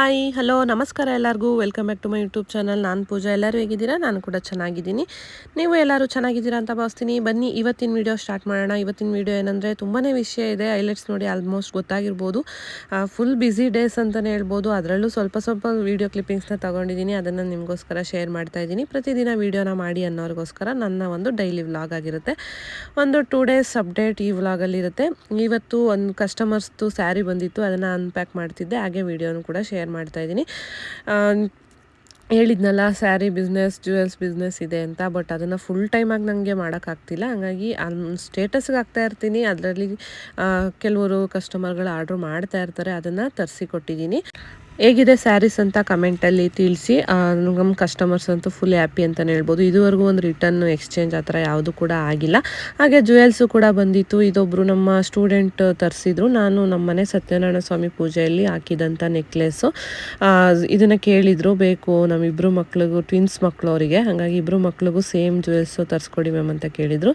Hi, hello, ನಮಸ್ಕಾರ ಎಲ್ಲರಿಗೂ. Welcome back to my YouTube channel ನಾನು ಪೂಜಾ. ಎಲ್ಲರೂ ಹೇಗಿದ್ದೀರಾ? ನಾನು ಕೂಡ ಚೆನ್ನಾಗಿದ್ದೀನಿ. ನೀವು ಎಲ್ಲರೂ ಚೆನ್ನಾಗಿದ್ದೀರಾ ಅಂತ ಭಾವಿಸ್ತೀನಿ. ಬನ್ನಿ, ಇವತ್ತಿನ ವೀಡಿಯೋ ಸ್ಟಾರ್ಟ್ ಮಾಡೋಣ. ಇವತ್ತಿನ ವೀಡಿಯೋ ಏನಂದರೆ ತುಂಬಾ ವಿಷಯ ಇದೆ. ಹೈಲೈಟ್ಸ್ ನೋಡಿ ಆಲ್ಮೋಸ್ಟ್ ಗೊತ್ತಾಗಿರ್ಬೋದು. ಫುಲ್ ಬ್ಯುಸಿ ಡೇಸ್ ಅಂತಲೇ ಹೇಳ್ಬೋದು. ಅದರಲ್ಲೂ ಸ್ವಲ್ಪ ಸ್ವಲ್ಪ ವೀಡಿಯೋ ಕ್ಲಿಪ್ಪಿಂಗ್ಸ್ನ ತೊಗೊಂಡಿದ್ದೀನಿ. ಅದನ್ನು ನಿಮಗೋಸ್ಕರ ಶೇರ್ ಮಾಡ್ತಾ ಇದ್ದೀನಿ. ಪ್ರತಿದಿನ ವೀಡಿಯೋನ ಮಾಡಿ ಅನ್ನೋರಿಗೋಸ್ಕರ ನನ್ನ ಒಂದು ಡೈಲಿ ವ್ಲಾಗ್ ಆಗಿರುತ್ತೆ. ಒಂದು ಟೂ ಡೇಸ್ ಅಪ್ಡೇಟ್ ಈ ವ್ಲಾಗಲ್ಲಿರುತ್ತೆ ಇವತ್ತು ಒಂದು ಕಸ್ಟಮರ್ಸ್ದು ಸ್ಯಾರಿ ಬಂದಿತ್ತು. ಅದನ್ನು ಅನ್ಪ್ಯಾಕ್ ಮಾಡ್ತಿದ್ದೆ. ಹಾಗೆ ವೀಡಿಯೋನು ಕೂಡ ಶೇರ್ ಮಾಡ್ತಾ ಇದ್ದೀನಿ ಹೇಳಿದ್ನಲ್ಲ ಸ್ಯಾರಿ ಬಿಸ್ನೆಸ್ ಜ್ಯುವೆಲ್ಸ್ ಬಿಸ್ನೆಸ್ ಇದೆ ಅಂತ ಬಟ್ ಅದನ್ನು ಫುಲ್ ಟೈಮಾಗಿ ನನಗೆ ಮಾಡೋಕ್ಕಾಗ್ತಿಲ್ಲ ಹಂಗಾಗಿ ಸ್ಟೇಟಸ್ಗೆ ಹಾಕ್ತಾ ಇರ್ತೀನಿ. ಅದರಲ್ಲಿ ಕೆಲವರು ಕಸ್ಟಮರ್ಗಳು ಆರ್ಡ್ರ್ ಮಾಡ್ತಾ ಇರ್ತಾರೆ. ಅದನ್ನು ತರಿಸಿ ಕೊಟ್ಟಿದ್ದೀನಿ ಹೇಗಿದೆ ಸ್ಯಾರೀಸ್ ಅಂತ ಕಮೆಂಟಲ್ಲಿ ತಿಳಿಸಿ. ನಮ್ಮ ಕಸ್ಟಮರ್ಸ್ ಅಂತೂ ಫುಲ್ ಹ್ಯಾಪಿ ಅಂತಲೇ ಹೇಳ್ಬೋದು. ಇದುವರೆಗೂ ಒಂದು ರಿಟರ್ನ್ ಎಕ್ಸ್ಚೇಂಜ್ ಆ ಥರ ಯಾವುದು ಕೂಡ ಆಗಿಲ್ಲ. ಹಾಗೆ ಜುವೆಲ್ಸು ಕೂಡ ಬಂದಿತ್ತು. ಇದೊಬ್ಬರು ನಮ್ಮ ಸ್ಟೂಡೆಂಟ್ ತರಿಸಿದ್ರು. ನಾನು ನಮ್ಮ ಮನೆ ಸತ್ಯನಾರಾಯಣ ಸ್ವಾಮಿ ಪೂಜೆಯಲ್ಲಿ ಹಾಕಿದಂಥ ನೆಕ್ಲೆಸ್ಸು ಇದನ್ನು ಕೇಳಿದರು. ಬೇಕು ನಮ್ಮಿಬ್ಬರು ಮಕ್ಳಿಗೂ ಟ್ವಿನ್ಸ್ ಮಕ್ಕಳು ಅವರಿಗೆ ಹಾಗಾಗಿ ಇಬ್ಬರು ಮಕ್ಳಿಗೂ ಸೇಮ್ ಜುವೆಲ್ಸು ತರಿಸ್ಕೊಡಿ ಮ್ಯಾಮ್ ಅಂತ ಕೇಳಿದರು.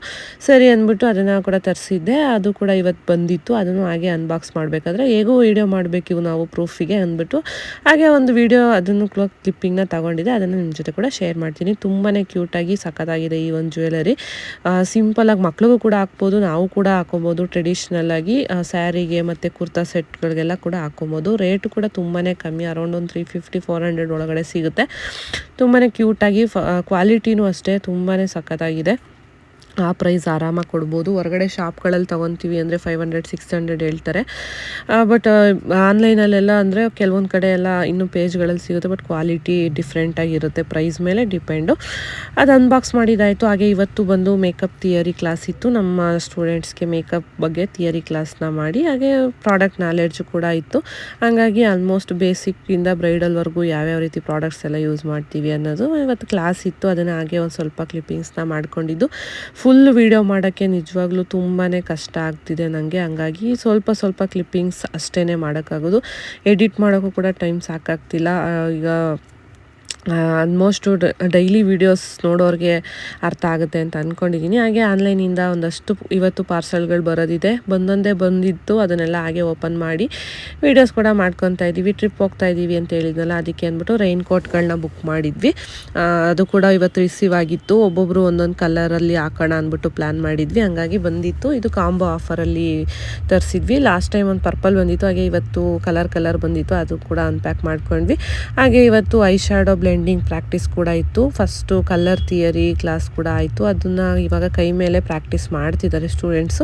ಸರಿ ಅಂದ್ಬಿಟ್ಟು ಅದನ್ನು ಕೂಡ ತರಿಸಿದ್ದೆ. ಅದು ಕೂಡ ಇವತ್ತು ಬಂದಿತ್ತು. ಅದನ್ನು ಹಾಗೆ ಅನ್ಬಾಕ್ಸ್ ಮಾಡಬೇಕಾದ್ರೆ ಹೇಗೂ ವೀಡಿಯೋ ಮಾಡಬೇಕು ನಾವು ಪ್ರೂಫಿಗೆ ಅಂದ್ಬಿಟ್ಟು. ಹಾಗೆ ಒಂದು ವಿಡಿಯೋ ಅದನ್ನು ಕ್ಲಿಪ್ಪಿಂಗ್ನ ತಗೊಂಡಿದೆ ಅದನ್ನು ನಿಮ್ಮ ಜೊತೆ ಕೂಡ ಶೇರ್ ಮಾಡ್ತೀನಿ. ತುಂಬಾ ಕ್ಯೂಟಾಗಿ ಸಖತ್ತಾಗಿದೆ ಈ ಒಂದು ಜ್ಯುವೆಲರಿ ಸಿಂಪಲಾಗಿ ಮಕ್ಳಿಗೂ ಕೂಡ ಹಾಕ್ಬೋದು, ನಾವು ಕೂಡ ಹಾಕೊಬೋದು ಟ್ರೆಡಿಷ್ನಲ್ಲಾಗಿ ಸ್ಯಾರಿಗೆ ಮತ್ತು ಕುರ್ತಾ ಸೆಟ್ಗಳಿಗೆಲ್ಲ ಕೂಡ ಹಾಕೊಬೋದು ರೇಟು ಕೂಡ ತುಂಬಾ ಕಮ್ಮಿ ಅರೌಂಡ್ ಒಂದು ತ್ರೀ ಫಿಫ್ಟಿ ಫೋರ್ ಹಂಡ್ರೆಡ್ ಒಳಗಡೆ ಸಿಗುತ್ತೆ. ತುಂಬಾ ಕ್ಯೂಟಾಗಿ ಕ್ವಾಲಿಟಿನೂ ಅಷ್ಟೇ ತುಂಬಾ ಸಖತ್ತಾಗಿದೆ. ಆ ಪ್ರೈಸ್ ಆರಾಮಾಗಿ ಕೊಡ್ಬೋದು. ಹೊರಗಡೆ ಶಾಪ್ಗಳಲ್ಲಿ ತೊಗೊತೀವಿ ಅಂದರೆ ಫೈವ್ ಹಂಡ್ರೆಡ್ ಸಿಕ್ಸ್ ಹಂಡ್ರೆಡ್ ಹೇಳ್ತಾರೆ. ಬಟ್ ಆನ್ಲೈನಲ್ಲೆಲ್ಲ ಅಂದರೆ ಕೆಲವೊಂದು ಕಡೆ ಎಲ್ಲ ಇನ್ನೂ ಪೇಜ್ಗಳಲ್ಲಿ ಸಿಗುತ್ತೆ ಬಟ್ ಕ್ವಾಲಿಟಿ ಡಿಫ್ರೆಂಟಾಗಿರುತ್ತೆ ಪ್ರೈಸ್ ಮೇಲೆ ಡಿಪೆಂಡು. ಅದು ಅನ್ಬಾಕ್ಸ್ ಮಾಡಿದ್ದಾಯಿತು ಹಾಗೆ ಇವತ್ತು ಬಂದು ಮೇಕಪ್ ಥಿಯರಿ ಕ್ಲಾಸ್ ಇತ್ತು. ನಮ್ಮ ಸ್ಟೂಡೆಂಟ್ಸ್ಗೆ ಮೇಕಪ್ ಬಗ್ಗೆ ಥಿಯರಿ ಕ್ಲಾಸ್ನ ಮಾಡಿ, ಹಾಗೆ ಪ್ರಾಡಕ್ಟ್ ನಾಲೆಡ್ಜು ಕೂಡ ಇತ್ತು. ಹಾಗಾಗಿ ಆಲ್ಮೋಸ್ಟ್ ಬೇಸಿಕ್ಕಿಂದ ಬ್ರೈಡಲ್ವರೆಗೂ ಯಾವ್ಯಾವ ರೀತಿ ಪ್ರಾಡಕ್ಟ್ಸ್ ಎಲ್ಲ ಯೂಸ್ ಮಾಡ್ತೀವಿ ಅನ್ನೋದು ಇವತ್ತು ಕ್ಲಾಸ್ ಇತ್ತು. ಅದನ್ನು ಹಾಗೆ ಒಂದು ಸ್ವಲ್ಪ ಕ್ಲಿಪ್ಪಿಂಗ್ಸ್ನ ಮಾಡ್ಕೊಂಡಿದ್ದು. ಫುಲ್ ವೀಡಿಯೋ ಮಾಡೋಕ್ಕೆ ನಿಜವಾಗ್ಲೂ ತುಂಬಾ ಕಷ್ಟ ಆಗ್ತಿದೆ ನನಗೆ ಹಂಗಾಗಿ ಸ್ವಲ್ಪ ಸ್ವಲ್ಪ ಕ್ಲಿಪ್ಪಿಂಗ್ಸ್ ಅಷ್ಟೇ ಮಾಡೋಕ್ಕಾಗೋದು. ಎಡಿಟ್ ಮಾಡೋಕ್ಕೂ ಕೂಡ ಟೈಮ್ ಸಾಕಾಗ್ತಿಲ್ಲ. ಈಗ ಆಲ್ಮೋಸ್ಟು ಡೈಲಿ ವೀಡಿಯೋಸ್ ನೋಡೋರಿಗೆ ಅರ್ಥ ಆಗುತ್ತೆ ಅಂತ ಅಂದ್ಕೊಂಡಿದ್ದೀನಿ ಹಾಗೆ ಆನ್ಲೈನಿಂದ ಒಂದಷ್ಟು ಇವತ್ತು ಪಾರ್ಸಲ್ಗಳು ಬರೋದಿದೆ. ಬಂದೊಂದೇ ಬಂದಿತ್ತು, ಅದನ್ನೆಲ್ಲ ಹಾಗೆ ಓಪನ್ ಮಾಡಿ ವೀಡಿಯೋಸ್ ಕೂಡ ಮಾಡ್ಕೊತಾ ಇದ್ದೀವಿ. ಟ್ರಿಪ್ ಹೋಗ್ತಾ ಇದ್ದೀವಿ ಅಂತ ಹೇಳಿದ್ನಲ್ಲ, ಅದಕ್ಕೆ ಅಂದ್ಬಿಟ್ಟು ರೈನ್ ಕೋಟ್ಗಳನ್ನ ಬುಕ್ ಮಾಡಿದ್ವಿ ಅದು ಕೂಡ ಇವತ್ತು ರಿಸೀವ್ ಆಗಿತ್ತು. ಒಬ್ಬೊಬ್ಬರು ಒಂದೊಂದು ಕಲರಲ್ಲಿ ಹಾಕೋಣ ಅಂದ್ಬಿಟ್ಟು ಪ್ಲ್ಯಾನ್ ಮಾಡಿದ್ವಿ. ಹಂಗಾಗಿ ಬಂದಿತ್ತು. ಇದು ಕಾಂಬೋ ಆಫರಲ್ಲಿ ತರಿಸಿದ್ವಿ. ಲಾಸ್ಟ್ ಟೈಮ್ ಒಂದು ಪರ್ಪಲ್ ಬಂದಿತ್ತು, ಹಾಗೆ ಇವತ್ತು ಕಲರ್ ಕಲರ್ ಬಂದಿತ್ತು, ಅದು ಕೂಡ ಅನ್ಪ್ಯಾಕ್ ಮಾಡ್ಕೊಂಡ್ವಿ. ಹಾಗೆ ಇವತ್ತು ಐ ಶ್ಯಾಡೋ ಬ್ಲೆಂಡಿಂಗ್ ಪ್ರಾಕ್ಟೀಸ್ ಕೂಡ ಇತ್ತು. ಫಸ್ಟು ಕಲರ್ ಥಿಯರಿ ಕ್ಲಾಸ್ ಕೂಡ ಆಯಿತು. ಅದನ್ನು ಇವಾಗ ಕೈ ಮೇಲೆ ಪ್ರಾಕ್ಟೀಸ್ ಮಾಡ್ತಿದ್ದಾರೆ ಸ್ಟೂಡೆಂಟ್ಸು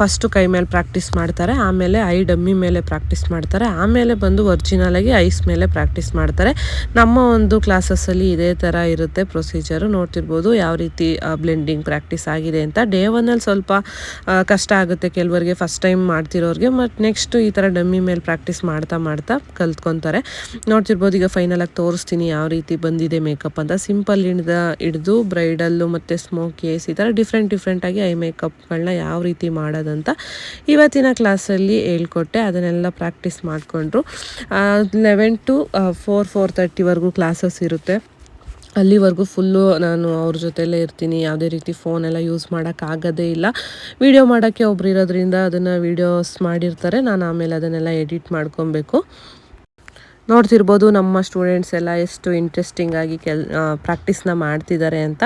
ಫಸ್ಟು ಕೈ ಮೇಲೆ ಪ್ರಾಕ್ಟೀಸ್ ಮಾಡ್ತಾರೆ, ಆಮೇಲೆ ಐ ಡಮ್ಮಿ ಮೇಲೆ ಪ್ರಾಕ್ಟೀಸ್ ಮಾಡ್ತಾರೆ, ಆಮೇಲೆ ಬಂದು ಒರ್ಜಿನಲಾಗಿ ಐಸ್ ಮೇಲೆ ಪ್ರಾಕ್ಟೀಸ್ ಮಾಡ್ತಾರೆ. ನಮ್ಮ ಒಂದು ಕ್ಲಾಸಸ್ಸಲ್ಲಿ ಇದೇ ಥರ ಇರುತ್ತೆ ಪ್ರೊಸೀಜರು ನೋಡ್ತಿರ್ಬೋದು ಯಾವ ರೀತಿ ಬ್ಲೆಂಡಿಂಗ್ ಪ್ರಾಕ್ಟೀಸ್ ಆಗಿದೆ ಅಂತ. ಡೇ ಒನ್ನಲ್ಲಿ ಸ್ವಲ್ಪ ಕಷ್ಟ ಆಗುತ್ತೆ ಕೆಲವರಿಗೆ ಫಸ್ಟ್ ಟೈಮ್ ಮಾಡ್ತಿರೋರಿಗೆ ಮತ್ತು ನೆಕ್ಸ್ಟು ಈ ಥರ ಡಮ್ಮಿ ಮೇಲೆ ಪ್ರಾಕ್ಟೀಸ್ ಮಾಡ್ತಾ ಮಾಡ್ತಾ ಕಲ್ತ್ಕೊತಾರೆ. ನೋಡ್ತಿರ್ಬೋದು ಈಗ ಫೈನಲಾಗಿ ತೋರಿಸ್ತೀನಿ ಯಾವ ರೀತಿ ಬಂದಿದೆ ಮೇಕಪ್ ಅಂತ. ಸಿಂಪಲ್ ಹಿಡ್ದ, ಹಿಡಿದು ಬ್ರೈಡಲ್ಲು ಮತ್ತು ಸ್ಮೋಕೇಸ್ ಈ ಥರ ಡಿಫ್ರೆಂಟ್ ಡಿಫ್ರೆಂಟಾಗಿ ಐ ಮೇಕಪ್ಗಳನ್ನ ಯಾವ ರೀತಿ ಮಾಡೋದಂತ ಇವತ್ತಿನ ಕ್ಲಾಸಲ್ಲಿ ಹೇಳ್ಕೊಟ್ಟೆ, ಅದನ್ನೆಲ್ಲ ಪ್ರಾಕ್ಟೀಸ್ ಮಾಡಿಕೊಂಡ್ರು. ಲೆವೆನ್ ಟು ಫೋರ್ ಫೋರ್ ತರ್ಟಿವರೆಗೂ ಕ್ಲಾಸಸ್ ಇರುತ್ತೆ. ಅಲ್ಲಿವರೆಗೂ ಫುಲ್ಲು ನಾನು ಅವ್ರ ಜೊತೆಲೇ ಇರ್ತೀನಿ, ಯಾವುದೇ ರೀತಿ ಫೋನೆಲ್ಲ ಯೂಸ್ ಮಾಡೋಕ್ಕಾಗೋದೇ ಇಲ್ಲ. ವೀಡಿಯೋ ಮಾಡೋಕ್ಕೆ ಒಬ್ರು ಇರೋದ್ರಿಂದ ಅದನ್ನು ವೀಡಿಯೋಸ್ ಮಾಡಿರ್ತಾರೆ, ನಾನು ಆಮೇಲೆ ಅದನ್ನೆಲ್ಲ ಎಡಿಟ್ ಮಾಡ್ಕೊಬೇಕು. ನೋಡ್ತಿರ್ಬೋದು ನಮ್ಮ ಸ್ಟೂಡೆಂಟ್ಸ್ ಎಲ್ಲ ಎಷ್ಟು ಇಂಟ್ರೆಸ್ಟಿಂಗ್ ಆಗಿ ಕೆಲ್ ಪ್ರಾಕ್ಟೀಸ್ನ ಮಾಡ್ತಿದ್ದಾರೆ ಅಂತ